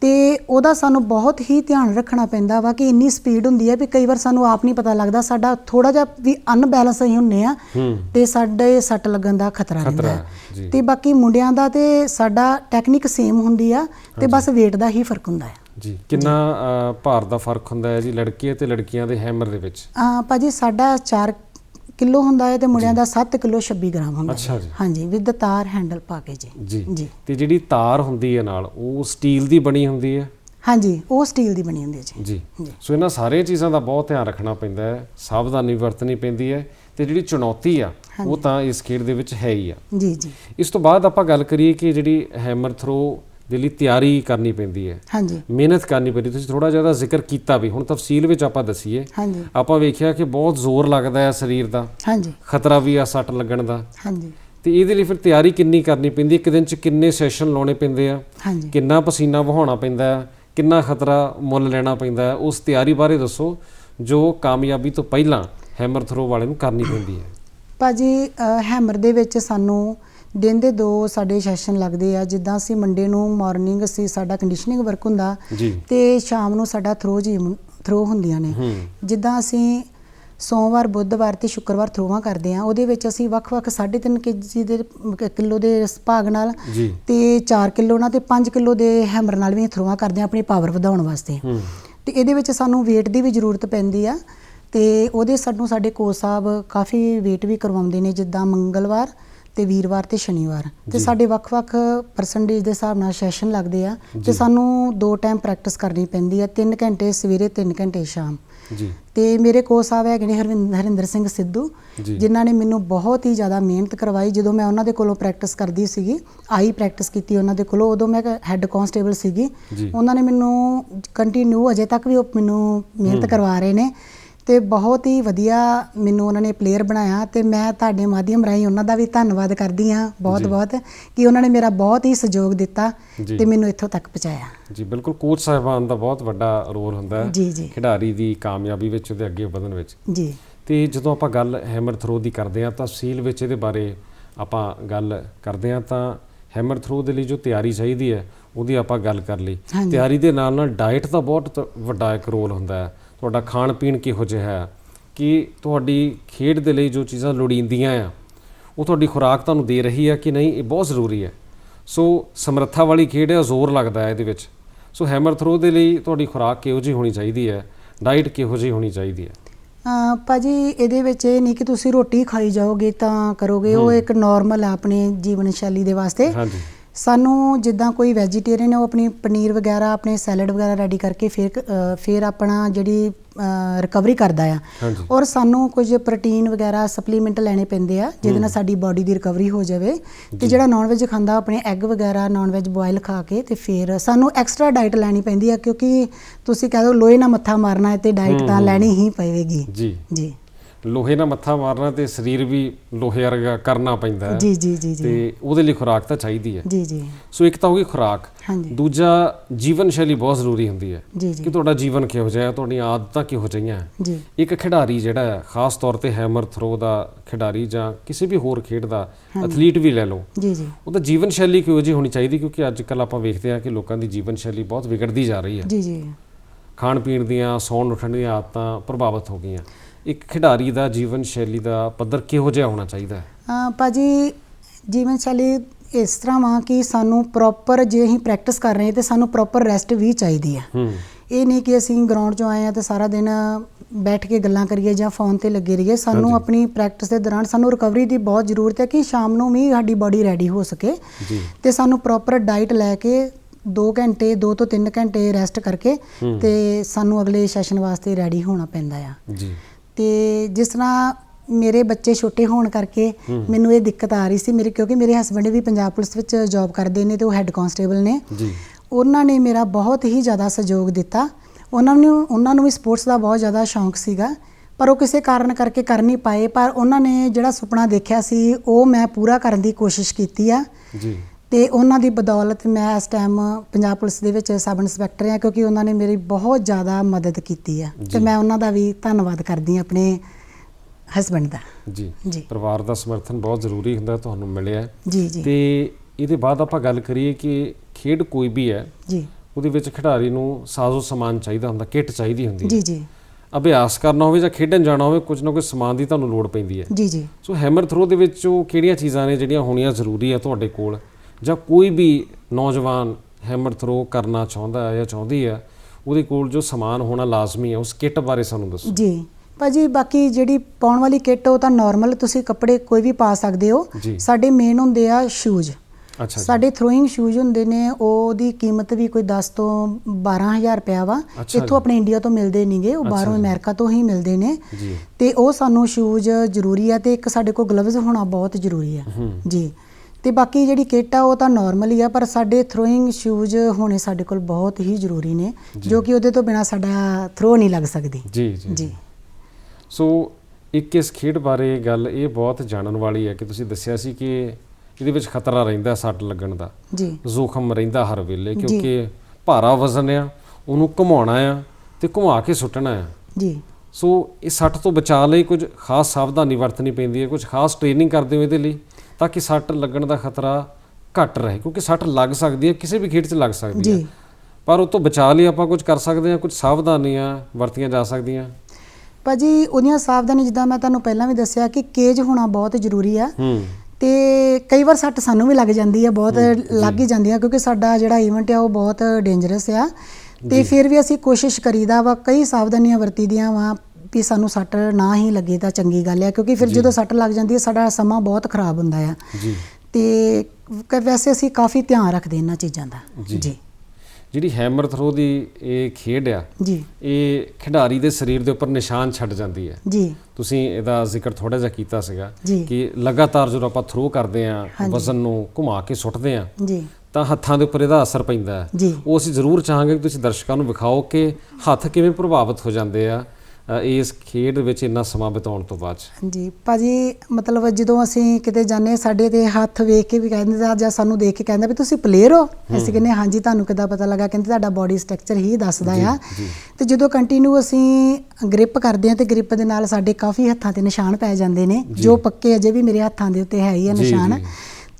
ਤੇ ਉਹਦਾ ਸਾਨੂੰ ਬਹੁਤ ਹੀ ਧਿਆਨ ਰੱਖਣਾ ਪੈਂਦਾ ਵਾ ਕਿ ਇੰਨੀ ਸਪੀਡ ਹੁੰਦੀ ਹੈ ਵੀ ਕਈ ਵਾਰ ਸਾਨੂੰ ਆਪ ਨਹੀਂ ਪਤਾ ਲੱਗਦਾ ਸਾਡਾ ਥੋੜਾ ਜਿਹਾ ਵੀ ਅਨਬੈਲੈਂਸ ਅਸੀਂ ਹੁੰਨੇ ਆ ਹੂੰ। ਤੇ ਸਾਡੇ ਸੱਟ ਲੱਗਣ ਦਾ ਖਤਰਾ ਰਹਿੰਦਾ। ਹੈ ਹੈ। ਤੇ ਬਾਕੀ ਮੁੰਡਿਆਂ ਦਾ ਤੇ ਸਾਡਾ ਟੈਕਨੀਕ ਸੇਮ ਹੁੰਦੀ ਆ ਤੇ ਬਸ weight ਦਾ ਹੀ ਫ਼ਰਕ ਹੁੰਦਾ ਹੈ ਜੀ ਕਿੰਨਾ ਭਾਰ ਦਾ ਫ਼ਰਕ ਹੁੰਦਾ ਹੈ ਜੀ ਲੜਕੇ ਤੇ ਲੜਕੀਆਂ ਦੇ ਹੈਮਰ ਦੇ ਵਿੱਚ? ਆ ਭਾਜੀ ਸਾਡਾ 4 ਕਿਲੋ ਹੁੰਦਾ ਹੈ ਤੇ ਮੁੰਡਿਆਂ ਦਾ 7 ਕਿਲੋ 26 ਗ੍ਰਾਮ ਹੁੰਦਾ ਅੱਛਾ ਜੀ। ਹਾਂਜੀ ਵਿਦ ਤਾਰ ਹੈਂਡਲ ਪਾ ਕੇ ਜੀ। ਜੀ। ਤੇ ਜਿਹੜੀ ਤਾਰ ਹੁੰਦੀ ਹੈ ਨਾਲ ਉਹ ਸਟੀਲ ਦੀ ਬਣੀ ਹੁੰਦੀ ਹੈ? ਹਾਂਜੀ ਉਹ ਸਟੀਲ ਦੀ ਬਣੀ ਹੁੰਦੀ ਹੈ ਜੀ। ਜੀ। ਸੋ ਇਹਨਾਂ ਸਾਰੀਆਂ ਚੀਜ਼ਾਂ ਦਾ ਬਹੁਤ ਧਿਆਨ ਰੱਖਣਾ ਪੈਂਦਾ ਹੈ ਸਾਵਧਾਨੀ ਵਰਤਣੀ ਪੈਂਦੀ ਹੈ ਤੇ ਜਿਹੜੀ ਚੁਣੌਤੀ ਆ ਉਹ ਤਾਂ ਇਸ ਖੇਡ ਦੇ ਵਿੱਚ ਹੈ ਹੀ ਆ। ਜੀ ਜੀ। ਇਸ ਤੋਂ ਬਾਅਦ ਆਪਾਂ ਗੱਲ ਕਰੀਏ ਕਿ ਜਿਹੜੀ ਹੈਮਰ ਥਰੋ ਦੇ ਲਈ ਤਿਆਰੀ ਕਰਨੀ ਪੈਂਦੀ ਹੈ। ਹਾਂਜੀ। ਮਿਹਨਤ ਕਰਨੀ ਪੈਂਦੀ ਤੁਸੀਂ ਥੋੜਾ ਜ਼ਿਆਦਾ ਜ਼ਿਕਰ ਕੀਤਾ ਵੀ ਹੁਣ ਤਫਸੀਲ ਵਿੱਚ ਆਪਾਂ ਦਸੀਏ। ਹਾਂਜੀ। ਆਪਾਂ ਵੇਖਿਆ ਕਿ ਬਹੁਤ ਜ਼ੋਰ ਲੱਗਦਾ ਹੈ ਸਰੀਰ ਦਾ। ਹਾਂਜੀ। ਖਤਰਾ ਵੀ ਆ ਸੱਟ ਲੱਗਣ ਦਾ। ਹਾਂਜੀ। ਤੇ ਇਹਦੇ ਲਈ ਫਿਰ ਤਿਆਰੀ ਕਿੰਨੀ ਕਰਨੀ ਪੈਂਦੀ ਹੈ? ਇੱਕ ਦਿਨ ਚ ਕਿੰਨੇ ਸੈਸ਼ਨ ਲਾਉਣੇ ਪੈਂਦੇ ਆ? ਹਾਂਜੀ। ਕਿੰਨਾ ਪਸੀਨਾ ਵਹਾਉਣਾ ਪੈਂਦਾ ਹੈ? ਕਿੰਨਾ ਖਤਰਾ ਮੁੱਲ ਲੈਣਾ ਪੈਂਦਾ ਹੈ? ਉਸ ਤਿਆਰੀ ਬਾਰੇ ਦੱਸੋ ਜੋ ਕਾਮਯਾਬੀ ਤੋਂ ਪਹਿਲਾਂ ਹੈਮਰ ਥਰੋ ਵਾਲੇ ਨੂੰ ਕਰਨੀ ਪੈਂਦੀ ਹੈ। ਭਾਜੀ ਹੈਮਰ ਦੇ ਵਿੱਚ ਸਾਨੂੰ ਦਿਨ ਦੇ ਦੋ ਸਾਡੇ ਸੈਸ਼ਨ ਲੱਗਦੇ ਆ ਜਿੱਦਾਂ ਅਸੀਂ ਮੰਡੇ ਨੂੰ ਮਾਰਨਿੰਗ ਅਸੀਂ ਸਾਡਾ ਕੰਡੀਸ਼ਨਿੰਗ ਵਰਕ ਹੁੰਦਾ ਤੇ ਸ਼ਾਮ ਨੂੰ ਸਾਡਾ ਥਰੋ ਜੀ ਥਰੋ ਹੁੰਦੀਆਂ ਨੇ। ਜਿੱਦਾਂ ਅਸੀਂ ਸੋਮਵਾਰ ਬੁੱਧਵਾਰ ਤੇ ਸ਼ੁੱਕਰਵਾਰ ਥਰੋਆਂ ਕਰਦੇ ਆ ਉਹਦੇ ਵਿੱਚ ਅਸੀਂ ਵੱਖ-ਵੱਖ 3.5 ਕੇਜੀ ਦੇ ਕਿਲੋ ਦੇ ਭਾਗ ਨਾਲ ਤੇ 4 ਕਿਲੋ ਨਾਲ ਤੇ 5 ਕਿਲੋ ਦੇ ਹੈਮਰ ਨਾਲ ਵੀ ਥਰੋਆਂ ਕਰਦੇ ਆ ਆਪਣੀ ਪਾਵਰ ਵਧਾਉਣ ਵਾਸਤੇ। ਤੇ ਇਹਦੇ ਵਿੱਚ ਸਾਨੂੰ weight ਦੀ ਵੀ ਜ਼ਰੂਰਤ ਪੈਂਦੀ ਆ ਤੇ ਉਹਦੇ ਸਾਨੂੰ ਸਾਡੇ ਕੋਚ ਸਾਹਿਬ ਕਾਫੀ weight ਵੀ ਕਰਵਾਉਂਦੇ ਨੇ ਜਿੱਦਾਂ ਮੰਗਲਵਾਰ ਤੇ ਵੀਰਵਾਰ ਤੇ ਸ਼ਨੀਵਾਰ। ਤੇ। ਸਾਡੇ ਵੱਖ-ਵੱਖ ਪਰਸੈਂਟੇਜ ਦੇ ਹਿਸਾਬ ਨਾਲ ਸੈਸ਼ਨ ਲੱਗਦੇ ਆ ਤੇ ਸਾਨੂੰ ਦੋ ਟਾਈਮ ਪ੍ਰੈਕਟਿਸ ਕਰਨੀ ਪੈਂਦੀ ਆ 3 ਘੰਟੇ ਸਵੇਰੇ 3 ਘੰਟੇ ਸ਼ਾਮ। ਜੀ। ਤੇ ਮੇਰੇ ਕੋਚ ਸਾਹਿਬ ਹੈਗੇ ਨੇ ਹਰਿੰਦਰ ਸਿੰਘ ਸਿੱਧੂ। ਜਿਨ੍ਹਾਂ ਨੇ ਮੈਨੂੰ ਬਹੁਤ ਹੀ ਜ਼ਿਆਦਾ ਮਿਹਨਤ ਕਰਵਾਈ। ਜਦੋਂ ਮੈਂ ਉਹਨਾਂ ਦੇ ਕੋਲੋਂ ਪ੍ਰੈਕਟਿਸ ਕਰਦੀ ਸੀਗੀ ਆਈ ਪ੍ਰੈਕਟਿਸ ਕੀਤੀ ਉਹਨਾਂ ਦੇ ਕੋਲੋਂ ਉਦੋਂ ਮੈਂ ਹੈੱਡ ਕਾਂਸਟੇਬਲ ਸੀਗੀ। ਉਹਨਾਂ ਨੇ ਮੈਨੂੰ ਕੰਟੀਨਿਊ ਅਜੇ ਤੱਕ ਵੀ ਉਹ ਮੈਨੂੰ ਮਿਹਨਤ ਕਰਵਾ ਰਹੇ ਨੇ। ਤੇ ਬਹੁਤ ਹੀ ਵਧੀਆ ਮੈਨੂੰ ਉਹਨਾਂ ਨੇ ਪਲੇਅਰ ਬਣਾਇਆ ਤੇ ਮੈਂ ਤੁਹਾਡੇ ਮਾਧਿਅਮ ਰਾਹੀਂ ਉਹਨਾਂ ਦਾ ਵੀ ਧੰਨਵਾਦ ਕਰਦੀ ਹਾਂ ਬਹੁਤ ਜੀ। ਬਹੁਤ ਕਿ ਉਹਨਾਂ ਨੇ ਮੇਰਾ ਬਹੁਤ ਹੀ ਸਹਿਯੋਗ ਦਿੱਤਾ। ਤੇ ਮੈਨੂੰ ਇੱਥੋਂ ਤੱਕ ਪਹੁੰਚਾਇਆ ਜੀ ਬਿਲਕੁਲ ਕੋਚ ਸਾਹਿਬਾਨ ਦਾ ਬਹੁਤ ਵੱਡਾ ਰੋਲ ਹੁੰਦਾ ਹੈ ਖਿਡਾਰੀ ਦੀ ਕਾਮਯਾਬੀ ਵਿੱਚ ਉਹਦੇ ਅੱਗੇ ਵਧਣ ਵਿੱਚ ਜੀ ਤੇ ਜਦੋਂ ਆਪਾਂ ਗੱਲ ਹੈਮਰ ਥਰੋ ਦੀ ਕਰਦੇ ਹਾਂ ਤਾਂ ਤਫਸੀਲ ਵਿੱਚ ਇਹਦੇ ਬਾਰੇ ਆਪਾਂ ਗੱਲ ਕਰਦੇ ਹਾਂ ਤਾਂ ਹੈਮਰ ਥਰੋ ਦੇ ਲਈ ਜੋ ਤਿਆਰੀ ਚਾਹੀਦੀ ਹੈ ਉਹਦੀ ਆਪਾਂ ਗੱਲ ਕਰ ਲਈ। ਤਿਆਰੀ ਦੇ ਨਾਲ ਨਾਲ ਡਾਈਟ ਦਾ ਬਹੁਤ ਤ- ਵੱਡਾ ਇੱਕ ਰੋਲ ਹੁੰਦਾ ਹੈ ਤੁਹਾਡਾ ਖਾਣ ਪੀਣ ਕਿਹੋ ਜਿਹਾ ਹੈ? ਕਿ ਤੁਹਾਡੀ ਖੇਡ ਦੇ ਲਈ ਜੋ ਚੀਜ਼ਾਂ ਲੋੜੀਂਦੀਆਂ ਆ ਉਹ ਤੁਹਾਡੀ ਖੁਰਾਕ ਤੁਹਾਨੂੰ ਦੇ ਰਹੀ ਹੈ ਕਿ ਨਹੀਂ ਇਹ ਬਹੁਤ ਜ਼ਰੂਰੀ ਹੈ। ਸੋ ਸਮਰੱਥਾ ਵਾਲੀ ਖੇਡ ਹੈ ਜ਼ੋਰ ਲੱਗਦਾ ਹੈ ਇਹਦੇ ਵਿੱਚ। ਸੋ ਹੈਮਰ ਥਰੋ ਦੇ ਲਈ ਤੁਹਾਡੀ ਖੁਰਾਕ ਕਿਹੋ ਜਿਹੀ ਹੋਣੀ ਚਾਹੀਦੀ ਹੈ? ਡਾਈਟ ਕਿਹੋ ਜਿਹੀ ਹੋਣੀ ਚਾਹੀਦੀ ਹੈ? ਭਾਜੀ ਇਹਦੇ ਵਿੱਚ ਇਹ ਨਹੀਂ ਕਿ ਤੁਸੀਂ ਰੋਟੀ ਖਾਈ ਜਾਓਗੇ ਤਾਂ ਕਰੋਗੇ ਉਹ ਇੱਕ ਨਾਰਮਲ ਆ ਆਪਣੇ ਜੀਵਨ ਸ਼ੈਲੀ ਦੇ ਵਾਸਤੇ। ਹਾਂਜੀ। ਸਾਨੂੰ ਜਿੱਦਾਂ ਕੋਈ ਵੈਜੀਟੇਰੀਅਨ ਹੈ ਉਹ ਆਪਣੀ ਪਨੀਰ ਵਗੈਰਾ ਆਪਣੇ ਸੈਲਡ ਵਗੈਰਾ ਰੈਡੀ ਕਰਕੇ ਫਿਰ ਫਿਰ ਆਪਣਾ ਜਿਹੜੀ ਰਿਕਵਰੀ ਕਰਦਾ ਆ। ਹਾਂਜੀ। ਔਰ ਸਾਨੂੰ ਕੁਝ ਪ੍ਰੋਟੀਨ ਵਗੈਰਾ ਸਪਲੀਮੈਂਟ ਲੈਣੇ ਪੈਂਦੇ ਆ ਜਿਹਦੇ ਨਾਲ ਸਾਡੀ ਬਾਡੀ ਦੀ ਰਿਕਵਰੀ ਹੋ ਜਾਵੇ। ਤੇ ਜਿਹੜਾ ਨਾਨ ਵੈਜ ਖਾਂਦਾ ਆਪਣੇ ਐਗ ਵਗੈਰਾ ਨਾਨ ਵੈਜ ਬੋਇਲ ਖਾ ਕੇ ਤੇ ਫਿਰ ਸਾਨੂੰ ਐਕਸਟਰਾ ਡਾਈਟ ਲੈਣੀ ਪੈਂਦੀ ਆ ਕਿਉਂਕਿ ਤੁਸੀਂ ਕਹਿ ਦੋ ਲੋਹੇ ਨਾਲ ਮੱਥਾ ਮਾਰਨਾ ਹੈ ਤੇ ਡਾਈਟ ਤਾਂ ਲੈਣੀ ਹੀ ਪਵੇਗੀ। ਜੀ। ਜੀ। ਲੋਹੇ ਨਾਲ ਮੱਥਾ ਮਾਰਨਾ ਤੇ ਸਰੀਰ ਵੀ ਲੋਹੇ ਵਰਗਾ ਕਰਨਾ ਪੈਂਦਾ ਹੈ। ਜੀ ਜੀ ਜੀ ਤੇ ਉਹਦੇ ਲਈ ਖੁਰਾਕ ਤਾਂ ਚਾਹੀਦੀ ਹੈ। ਜੀ ਜੀ। ਸੋ ਇੱਕ ਤਾਂ ਹੋ ਗਈ ਖੁਰਾਕ। ਹਾਂਜੀ। ਦੂਜਾ ਜੀਵਨ ਸ਼ੈਲੀ ਬਹੁਤ ਜ਼ਰੂਰੀ ਹੁੰਦੀ ਹੈ ਕਿ ਤੁਹਾਡਾ ਜੀਵਨ ਕਿਹੋ ਜਿਹਾ ਹੈ ਤੁਹਾਡੀਆਂ ਆਦਤਾਂ ਕਿਹੋ ਜਿਹੀਆਂ ਹੈ। ਇੱਕ ਖਿਡਾਰੀ ਜਿਹੜਾ ਹੈ ਖਾਸ ਤੌਰ ਤੇ ਹੈਮਰ ਥਰੋ ਦਾ ਖਿਡਾਰੀ ਜਾਂ ਕਿਸੇ ਵੀ ਹੋਰ ਖੇਡ ਦਾ ਐਥਲੀਟ ਵੀ ਲੈ ਲਓ। ਜੀ ਜੀ। ਉਹਦਾ ਜੀਵਨ ਸ਼ੈਲੀ ਕਿਹੋ ਜਿਹੀ ਹੋਣੀ ਚਾਹੀਦੀ ਕਿਉਂਕਿ ਅੱਜ ਕੱਲ ਆਪਾਂ ਵੇਖਦੇ ਹਾਂ ਕਿ ਲੋਕਾਂ ਦੀ ਜੀਵਨ ਸ਼ੈਲੀ ਬਹੁਤ ਵਿਗੜਦੀ ਜਾ ਰਹੀ ਹੈ। ਜੀ ਜੀ। ਖਾਣ ਪੀਣ ਦੀਆਂ ਸੌਣ ਉੱਠਣ ਦੀਆਂ ਆਦਤਾਂ ਪ੍ਰਭਾਵਿਤ ਹੋ ਗਈਆਂ। ਇੱਕ ਖਿਡਾਰੀ ਦਾ ਜੀਵਨ ਸ਼ੈਲੀ ਦਾ ਪੱਧਰ ਕਿਹੋ ਜਿਹਾ ਹੋਣਾ ਚਾਹੀਦਾ ਹੈ? ਭਾਜੀ ਜੀਵਨ ਸ਼ੈਲੀ ਇਸ ਤਰ੍ਹਾਂ ਵਾ ਕਿ ਸਾਨੂੰ ਪ੍ਰੋਪਰ ਜੇ ਅਸੀਂ ਪ੍ਰੈਕਟਿਸ ਕਰ ਰਹੇ ਹਾਂ ਤੇ ਸਾਨੂੰ ਪ੍ਰੋਪਰ ਰੈਸਟ ਵੀ ਚਾਹੀਦੀ ਆ। ਹੂੰ। ਇਹ ਨਹੀਂ ਕਿ ਅਸੀਂ ਗਰਾਊਂਡ 'ਚੋਂ ਆਏ ਆ ਤੇ ਸਾਰਾ ਦਿਨ ਬੈਠ ਕੇ ਗੱਲਾਂ ਕਰੀਏ ਜਾਂ ਫੋਨ ਤੇ ਲੱਗੇ ਰਹੀਏ। ਸਾਨੂੰ। ਆਪਣੀ ਪ੍ਰੈਕਟਿਸ ਦੇ ਦੌਰਾਨ ਸਾਨੂੰ ਰਿਕਵਰੀ ਦੀ ਬਹੁਤ ਜ਼ਰੂਰਤ ਹੈ ਕਿ ਸ਼ਾਮ ਨੂੰ ਵੀ ਸਾਡੀ ਬਾਡੀ ਰੈਡੀ ਹੋ ਸਕੇ ਜੀ। ਤੇ ਸਾਨੂੰ ਪ੍ਰੋਪਰ ਡਾਈਟ ਲੈ ਕੇ 2 ਘੰਟੇ 2 ਤੋਂ 3 ਘੰਟੇ ਰੈਸਟ ਕਰਕੇ। ਤੇ ਸਾਨੂੰ ਅਗਲੇ ਸੈਸ਼ਨ ਵਾਸਤੇ ਰੈਡੀ ਹੋਣਾ ਪੈਂਦਾ ਆ। ਜੀ। ਤੇ ਜਿਸ ਤਰ੍ਹਾਂ ਮੇਰੇ ਬੱਚੇ ਛੋਟੇ ਹੋਣ ਕਰਕੇ। ਮੈਨੂੰ ਇਹ ਦਿੱਕਤ ਆ ਰਹੀ ਸੀ ਮੇਰੇ ਕਿਉਂਕਿ ਮੇਰੇ ਹਸਬੰਡ ਵੀ ਪੰਜਾਬ ਪੁਲਿਸ ਵਿੱਚ ਜੌਬ ਕਰਦੇ ਨੇ ਤੇ ਉਹ ਹੈੱਡ ਕਾਂਸਟੇਬਲ ਨੇ। ਜੀ। ਉਹਨਾਂ ਨੇ ਮੇਰਾ ਬਹੁਤ ਹੀ ਜ਼ਿਆਦਾ ਸਹਿਯੋਗ ਦਿੱਤਾ। ਉਹਨਾਂ ਨੂੰ ਉਹਨਾਂ ਨੂੰ ਵੀ ਸਪੋਰਟਸ ਦਾ ਬਹੁਤ ਜ਼ਿਆਦਾ ਸ਼ੌਂਕ ਸੀਗਾ ਪਰ ਉਹ ਕਿਸੇ ਕਾਰਨ ਕਰਕੇ ਕਰ ਨਹੀਂ ਪਾਏ ਪਰ ਉਹਨਾਂ ਨੇ ਜਿਹੜਾ ਸੁਪਨਾ ਦੇਖਿਆ ਸੀ ਉਹ ਮੈਂ ਪੂਰਾ ਕਰਨ ਦੀ ਕੋਸ਼ਿਸ਼ ਕੀਤੀ ਆ। ਜੀ। ਤੇ ਉਹਨਾਂ ਦੀ ਬਦੌਲਤ ਮੈਂ ਇਸ ਟਾਈਮ ਪੰਜਾਬ ਪੁਲਿਸ ਦੇ ਵਿੱਚ ਸਬ ਇੰਸਪੈਕਟਰ ਆ ਕਿਉਂਕਿ ਉਹਨਾਂ ਨੇ ਮੇਰੀ ਬਹੁਤ ਜ਼ਿਆਦਾ ਮਦਦ ਕੀਤੀ ਆ। ਤੇ ਮੈਂ ਉਹਨਾਂ ਦਾ ਵੀ ਧੰਨਵਾਦ ਕਰਦੀ ਆ ਆਪਣੇ ਹਸਬੰਡ ਦਾ। ਜੀ ਜੀ। ਪਰਿਵਾਰ ਦਾ ਸਮਰਥਨ ਬਹੁਤ ਜ਼ਰੂਰੀ ਹੁੰਦਾ ਤੁਹਾਨੂੰ ਮਿਲਿਆ ਹੈ। ਜੀ ਜੀ। ਤੇ ਇਹਦੇ ਬਾਅਦ ਆਪਾਂ ਗੱਲ ਕਰੀਏ ਕਿ ਖੇਡ ਕੋਈ ਵੀ ਹੈ ਜੀ। ਉਹਦੇ ਵਿੱਚ ਖਿਡਾਰੀ ਨੂੰ ਸਾਜ਼ੋ ਸਮਾਨ ਚਾਹੀਦਾ ਹੁੰਦਾ ਕਿੱਟ ਚਾਹੀਦੀ ਹੁੰਦੀ ਜੀ ਹੈ। ਜੀ ਅਭਿਆਸ ਕਰਨਾ ਹੋਵੇ ਜਾਂ ਖੇਡਣ ਜਾਣਾ ਹੋਵੇ ਕੁਝ ਨਾ ਕੁਝ ਸਮਾਨ ਦੀ ਤੁਹਾਨੂੰ ਲੋੜ ਪੈਂਦੀ ਹੈ। ਜੀ ਜੀ। ਸੋ ਹੈਮਰ ਥਰੋ ਦੇ ਵਿੱਚ ਉਹ ਕਿਹੜੀਆਂ ਚੀਜ਼ਾਂ ਨੇ ਜਿਹੜੀਆਂ ਹੋਣੀਆਂ ਜ਼ਰੂਰੀ ਆ ਤੁਹਾਡੇ ਕੋਲ? ਜਾਂ ਕੋਈ ਵੀ ਨੌਜਵਾਨ ਹੈਮਰ ਥਰੋ ਕਰਨਾ ਚਾਹੁੰਦਾ ਹੈ ਜਾਂ ਚਾਹੁੰਦੀ ਹੈ ਉਹਦੇ ਕੋਲ ਜੋ ਸਮਾਨ ਹੋਣਾ ਲਾਜ਼ਮੀ ਹੈ ਉਸ ਕਿੱਟ ਬਾਰੇ ਸਾਨੂੰ ਦੱਸੋ। ਜੀ ਭਾਜੀ ਬਾਕੀ ਜਿਹੜੀ ਪਾਉਣ ਵਾਲੀ ਕਿੱਟ ਉਹ ਤਾਂ ਨਾਰਮਲ ਤੁਸੀਂ ਕੱਪੜੇ ਕੋਈ ਵੀ ਪਾ ਸਕਦੇ ਹੋ। ਸਾਡੇ ਮੇਨ ਹੁੰਦੇ ਆ ਸ਼ੂਜ਼ ਅੱਛਾ ਸਾਡੇ ਥਰੋਇੰਗ ਸ਼ੂਜ਼ ਹੁੰਦੇ ਨੇ ਉਹਦੀ ਕੀਮਤ ਵੀ ਕੋਈ 10 ਤੋਂ 12000 ਰੁਪਇਆ ਵਾ। ਇੱਥੋਂ। ਆਪਣੇ ਇੰਡੀਆ ਤੋਂ ਮਿਲਦੇ ਨਹੀਂਗੇ ਉਹ ਬਾਹਰੋਂ। ਅਮਰੀਕਾ ਤੋਂ ਹੀ ਮਿਲਦੇ ਨੇ। ਜੀ। ਤੇ ਉਹ ਸਾਨੂੰ ਸ਼ੂਜ਼ ਜ਼ਰੂਰੀ ਆ ਤੇ ਇੱਕ ਸਾਡੇ ਕੋਲ ਗਲਵਜ਼ ਹੋਣਾ ਬਹੁਤ ਜ਼ਰੂਰੀ ਆ। ਜੀ। ਤੇ ਬਾਕੀ ਜਿਹੜੀ ਕਿੱਟ ਆ ਉਹ ਤਾਂ ਨਾਰਮਲ ਹੀ ਆ ਪਰ ਸਾਡੇ ਥਰੋਇੰਗ ਸ਼ੂਜ਼ ਹੋਣੇ ਸਾਡੇ ਕੋਲ ਬਹੁਤ ਹੀ ਜ਼ਰੂਰੀ ਨੇ ਜੀ। ਕਿ ਉਹਦੇ ਤੋਂ ਬਿਨਾ ਸਾਡਾ ਥਰੋ ਨਹੀਂ ਲੱਗ ਸਕਦੀ। ਜੀ ਜੀ ਸੋ ਇੱਕ ਇਸ ਖੇਡ ਬਾਰੇ ਗੱਲ ਇਹ ਬਹੁਤ ਜਾਣਨ ਵਾਲੀ ਹੈ ਕਿ ਤੁਸੀਂ ਦੱਸਿਆ ਸੀ ਕਿ ਇਹਦੇ ਵਿੱਚ ਖਤਰਾ ਰਹਿੰਦਾ ਸੱਟ ਲੱਗਣ ਦਾ। ਜੀ। ਜ਼ੋਖਮ ਰਹਿੰਦਾ ਹਰ ਵੇਲੇ। ਕਿਉਂਕਿ ਭਾਰਾ ਵਜ਼ਨ ਆ ਉਹਨੂੰ ਘੁਮਾਉਣਾ ਆ ਤੇ ਘੁਮਾ ਕੇ ਸੁੱਟਣਾ ਆ। ਜੀ। ਸੋ ਇਹ ਸੱਟ ਤੋਂ ਬਚਾਅ ਲਈ ਕੁਝ ਖਾਸ ਸਾਵਧਾਨੀ ਵਰਤਣੀ ਪੈਂਦੀ ਹੈ ਕੁਝ ਖਾਸ ਟ੍ਰੇਨਿੰਗ ਕਰਦੇ ਹੋ ਇਹਦੇ ਲਈ? ਤਾਂ ਕਿ ਸੱਟ ਲੱਗਣ ਦਾ ਖਤਰਾ ਘੱਟ ਰਹੇ ਕਿਉਂਕਿ ਸੱਟ ਲੱਗ ਸਕਦੀ ਹੈ ਕਿਸੇ ਵੀ ਖੇਡ 'ਚ ਲੱਗ ਸਕਦੀ ਹੈ। ਜੀ। ਪਰ ਉਹ ਤੋਂ ਬਚਾਅ ਲਈ ਆਪਾਂ ਕੁਝ ਕਰ ਸਕਦੇ ਹਾਂ ਕੁਝ ਸਾਵਧਾਨੀਆਂ ਵਰਤੀਆਂ ਜਾ ਸਕਦੀਆਂ। ਭਾਜੀ ਉਹਦੀਆਂ ਸਾਵਧਾਨੀ ਜਿੱਦਾਂ ਮੈਂ ਤੁਹਾਨੂੰ ਪਹਿਲਾਂ ਵੀ ਦੱਸਿਆ ਕਿ ਕੇਜ ਹੋਣਾ ਬਹੁਤ ਜ਼ਰੂਰੀ ਆ। ਹੂੰ। ਤੇ ਕਈ ਵਾਰ ਸੱਟ ਸਾਨੂੰ ਵੀ ਲੱਗ ਜਾਂਦੀ ਆ ਬਹੁਤ ਲੱਗ ਹੀ ਜਾਂਦੀ ਆ ਕਿਉਂਕਿ ਸਾਡਾ ਜਿਹੜਾ ਇਵੈਂਟ ਆ ਉਹ ਬਹੁਤ ਡੇਂਜਰਸ ਆ। ਤੇ ਫਿਰ ਵੀ ਅਸੀਂ ਕੋਸ਼ਿਸ਼ ਕਰੀਦਾ ਵਾ ਕਈ ਸਾਵਧਾਨੀਆਂ ਵਰਤੀਦੀਆਂ ਵਾ ਵੀ ਸਾਨੂੰ ਸੱਟ ਨਾ ਹੀ ਲੱਗੇ ਤਾਂ ਚੰਗੀ ਗੱਲ ਆ ਕਿਉਂਕਿ ਫਿਰ। ਜਦੋਂ ਸੱਟ ਲੱਗ ਜਾਂਦੀ ਹੈ ਸਾਡਾ ਸਮਾਂ ਬਹੁਤ ਖਰਾਬ ਹੁੰਦਾ ਆ। ਜੀ। ਤੇ ਵੈਸੇ ਅਸੀਂ ਕਾਫੀ ਧਿਆਨ ਰੱਖਦੇ ਇਹਨਾਂ ਚੀਜ਼ਾਂ ਦਾ। ਜੀ। ਜਿਹੜੀ ਹੈਮਰ ਥਰੋ ਦੀ ਇਹ ਖੇਡ ਆ ਜੀ। ਇਹ ਖਿਡਾਰੀ ਦੇ ਸਰੀਰ ਦੇ ਉੱਪਰ ਨਿਸ਼ਾਨ ਛੱਡ ਜਾਂਦੀ ਹੈ। ਜੀ। ਤੁਸੀਂ ਇਹਦਾ ਜ਼ਿਕਰ ਥੋੜਾ ਜਿਹਾ ਕੀਤਾ ਸੀਗਾ। ਕਿ ਲਗਾਤਾਰ ਜਦੋਂ ਆਪਾਂ ਥਰੋ ਕਰਦੇ ਆ। ਵਜ਼ਨ ਨੂੰ ਘੁਮਾ ਕੇ ਸੁੱਟਦੇ ਆ ਜੀ। ਤਾਂ ਹੱਥਾਂ ਦੇ ਉੱਪਰ ਇਹਦਾ ਅਸਰ ਪੈਂਦਾ ਹੈ। ਉਹ ਅਸੀਂ ਜ਼ਰੂਰ ਚਾਹਾਂਗੇ ਕਿ ਤੁਸੀਂ ਦਰਸ਼ਕਾਂ ਨੂੰ ਵਿਖਾਓ ਕਿ ਹੱਥ ਕਿਵੇਂ ਪ੍ਰਭਾਵਿਤ ਹੋ ਜਾਂਦੇ ਆ ਇਸ ਖੇਡ ਵਿੱਚ ਇੰਨਾ ਸਮਾਂ ਬਿਤਾਉਣ ਤੋਂ ਬਾਅਦ 'ਚ। ਜੀ ਭਾਜੀ ਮਤਲਬ ਜਦੋਂ ਅਸੀਂ ਕਿਤੇ ਜਾਂਦੇ ਸਾਡੇ ਤੇ ਹੱਥ ਵੇਖ ਕੇ ਵੀ ਕਹਿੰਦੇ ਆ ਜਾਂ ਸਾਨੂੰ ਦੇਖ ਕੇ ਕਹਿੰਦਾ ਵੀ ਤੁਸੀਂ ਪਲੇਅਰ ਹੋ ਅਸੀਂ ਕਹਿੰਦੇ ਹਾਂ, ਹਾਂਜੀ ਤੁਹਾਨੂੰ ਕਿੱਦਾਂ ਪਤਾ ਲੱਗਾ ਕਹਿੰਦੇ ਤੁਹਾਡਾ ਬਾਡੀ ਸਟਰਕਚਰ ਹੀ ਦੱਸਦਾ ਆ। ਤੇ ਜਦੋਂ ਕੰਟੀਨਿਊ ਅਸੀਂ ਗ੍ਰਿਪ ਕਰਦੇ ਆ ਤੇ ਗ੍ਰਿਪ ਦੇ ਨਾਲ ਸਾਡੇ ਕਾਫੀ ਹੱਥਾਂ ਤੇ ਨਿਸ਼ਾਨ ਪੈ ਜਾਂਦੇ ਨੇ ਜੀ। ਪੱਕੇ ਅਜੇ ਵੀ ਮੇਰੇ ਹੱਥਾਂ ਦੇ ਉੱਤੇ ਹੈ ਹੀ ਆ ਨਿਸ਼ਾਨ।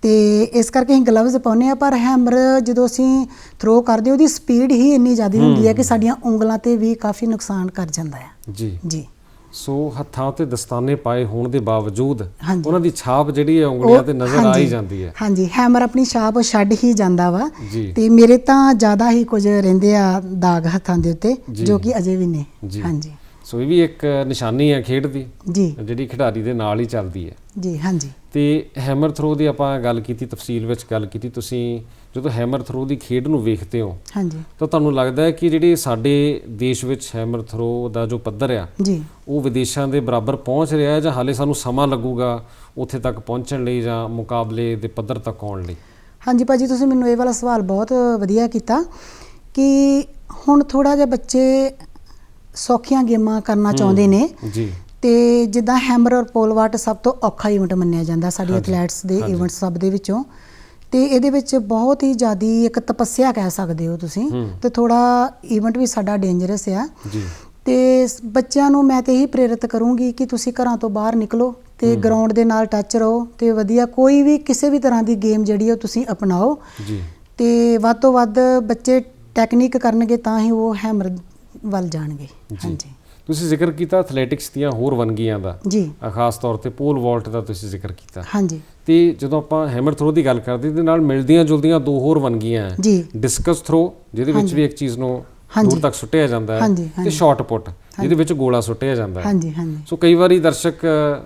ਤੇ ਇਸ ਕਰਕੇ ਅਸੀਂ ਗਲਵਜ਼ ਪਾਉਂਦੇ ਆ ਪਰ ਹੈਮਰ ਜਦੋਂ ਅਸੀਂ ਥਰੋ ਕਰਦੇ ਉਹਦੀ ਸਪੀਡ ਹੀ ਇੰਨੀ ਜ਼ਿਆਦਾ ਹੁੰਦੀ ਹੈ ਕਿ ਸਾਡੀਆਂ ਉਂਗਲਾਂ ਤੇ ਵੀ ਕਾਫੀ ਨੁਕਸਾਨ ਕਰ ਜਾਂਦਾ ਆ ਜੀ। ਜੀ। ਸੋ ਹੱਥਾਂ ਉੱਤੇ ਦਸਤਾਨੇ ਪਾਏ ਹੋਣ ਦੇ ਬਾਵਜੂਦ। ਉਹਨਾਂ ਦੀ ਛਾਪ ਜਿਹੜੀ ਹੈ ਉਂਗਲੀਆਂ ਤੇ ਨਜ਼ਰ ਆ ਹੀ ਜਾਂਦੀ ਹੈ। ਹਾਂਜੀ ਹੈਮਰ ਆਪਣੀ ਛਾਪ ਛੱਡ ਹੀ ਜਾਂਦਾ ਵਾ। ਤੇ ਮੇਰੇ ਤਾਂ ਜ਼ਿਆਦਾ ਹੀ ਕੁਝ ਰਹਿੰਦੇ ਆ ਦਾਗ ਹੱਥਾਂ ਦੇ ਉੱਤੇ ਜੀ। ਕਿ ਅਜੇ ਵੀ ਨੇ। ਹਾਂਜੀ। ਸੋ ਇਹ ਵੀ ਇੱਕ ਨਿਸ਼ਾਨੀ ਹੈ ਖੇਡ ਦੀ ਜੀ। ਜਿਹੜੀ ਖਿਡਾਰੀ ਦੇ ਨਾਲ ਹੀ ਚੱਲਦੀ ਹੈ। ਜੀ ਹਾਂਜੀ। ਤੇ ਹੈਮਰ ਥਰੋ ਦੀ ਆਪਾਂ ਗੱਲ ਕੀਤੀ ਤਫਸੀਲ ਵਿੱਚ ਗੱਲ ਕੀਤੀ ਤੁਸੀਂ ਜਦੋਂ ਹੈਮਰ ਥਰੋ ਦੀ ਖੇਡ ਨੂੰ ਵੇਖਦੇ ਹੋ ਹਾਂਜੀ। ਤਾਂ ਤੁਹਾਨੂੰ ਲੱਗਦਾ ਹੈ ਕਿ ਜਿਹੜੀ ਸਾਡੇ ਦੇਸ਼ ਵਿੱਚ ਹੈਮਰ ਥਰੋ ਦਾ ਜੋ ਪੱਧਰ ਆ ਜੀ। ਉਹ ਵਿਦੇਸ਼ਾਂ ਦੇ ਬਰਾਬਰ ਪਹੁੰਚ ਰਿਹਾ ਹੈ ਜਾਂ ਹਾਲੇ ਸਾਨੂੰ ਸਮਾਂ ਲੱਗੂਗਾ ਉੱਥੇ ਤੱਕ ਪਹੁੰਚਣ ਲਈ ਜਾਂ ਮੁਕਾਬਲੇ ਦੇ ਪੱਧਰ ਤੱਕ ਆਉਣ ਲਈ? ਹਾਂਜੀ ਭਾਜੀ ਤੁਸੀਂ ਮੈਨੂੰ ਇਹ ਵਾਲਾ ਸਵਾਲ ਬਹੁਤ ਵਧੀਆ ਕੀਤਾ ਕਿ ਹੁਣ ਥੋੜਾ ਜਿਹਾ ਬੱਚੇ ਸੌਖੀਆਂ ਗੇਮਾਂ ਕਰਨਾ ਚਾਹੁੰਦੇ ਨੇ। ਜੀ। ਤੇ ਜਿੱਦਾਂ ਹੈਮਰ ਔਰ ਪੋਲ ਵਾਟ ਸਭ ਤੋਂ ਔਖਾ ਇਵੈਂਟ ਮੰਨਿਆ ਜਾਂਦਾ ਸਾਡੀ ਐਥਲੈਟਸ ਦੇ ਹਾਂਜੀ। ਇਵੈਂਟਸ ਸਭ ਦੇ ਵਿੱਚੋਂ। ਤੇ ਇਹਦੇ ਵਿੱਚ ਬਹੁਤ ਹੀ ਜ਼ਿਆਦੀ ਇੱਕ ਤਪੱਸਿਆ ਕਹਿ ਸਕਦੇ ਹੋ ਤੁਸੀਂ। ਤੇ ਥੋੜਾ ਇਵੈਂਟ ਵੀ ਸਾਡਾ ਡੇਂਜਰਸ ਆ। ਜੀ। ਤੇ ਬੱਚਿਆਂ ਨੂੰ ਮੈਂ ਤੇ ਇਹੀ ਪ੍ਰੇਰਿਤ ਕਰੂੰਗੀ ਕਿ ਤੁਸੀਂ ਘਰਾਂ ਤੋਂ ਬਾਹਰ ਨਿਕਲੋ ਤੇ ਗਰਾਊਂਡ ਦੇ ਨਾਲ ਟੱਚ ਰਹੋ ਤੇ ਵਧੀਆ ਕੋਈ ਵੀ ਕਿਸੇ ਵੀ ਤਰ੍ਹਾਂ ਦੀ ਗੇਮ ਜਿਹੜੀ ਉਹ ਤੁਸੀਂ ਅਪਣਾਓ। ਜੀ। ਤੇ ਵੱਧ ਤੋਂ ਵੱਧ ਬੱਚੇ ਟੈਕਨੀਕ ਕਰਨਗੇ ਤਾਂ ਹੀ ਉਹ ਹੈਮਰ ਵੱਲ ਜਾਣਗੇ। ਹਾਂਜੀ। ਤੁਸੀਂ ਜ਼ਿਕਰ ਕੀਤਾ ਐਥਲੈਟਿਕਸ ਦੀਆਂ ਹੋਰ ਵੰਨਗੀਆਂ ਦਾ? ਜੀ। ਖਾਸ ਤੌਰ ਤੇ ਪੋਲ ਵਾਲਟ ਦਾ ਤੁਸੀਂ ਜ਼ਿਕਰ ਕੀਤਾ। ਹਾਂਜੀ। ਤੇ ਜਦੋਂ ਆਪਾਂ ਹੈਮਰ ਥਰੋ ਦੀ ਗੱਲ ਕਰਦੇ ਤੇ ਨਾਲ ਮਿਲਦੀਆਂ ਜੁਲਦੀਆਂ ਦੋ ਹੋਰ ਵੰਨਗੀਆਂ ਹੈ। ਜੀ। ਡਿਸਕਸ ਥਰੋ ਜਿਹਦੇ ਵਿੱਚ ਵੀ ਇੱਕ ਚੀਜ਼ ਨੂੰ। ਦੂਰ ਤੱਕ ਸੁੱਟਿਆ ਜਾਂਦਾ ਹੈ। ਤੇ। ਸ਼ਾਰਟ ਪੁੱਟ ਜਿਹਦੇ ਵਿੱਚ ਗੋਲਾ ਸੁੱਟਿਆ ਜਾਂਦਾ ਹੈ। ਹਾਂਜੀ ਹਾਂਜੀ। ਸੋ ਕਈ ਵਾਰੀ ਦਰਸ਼ਕ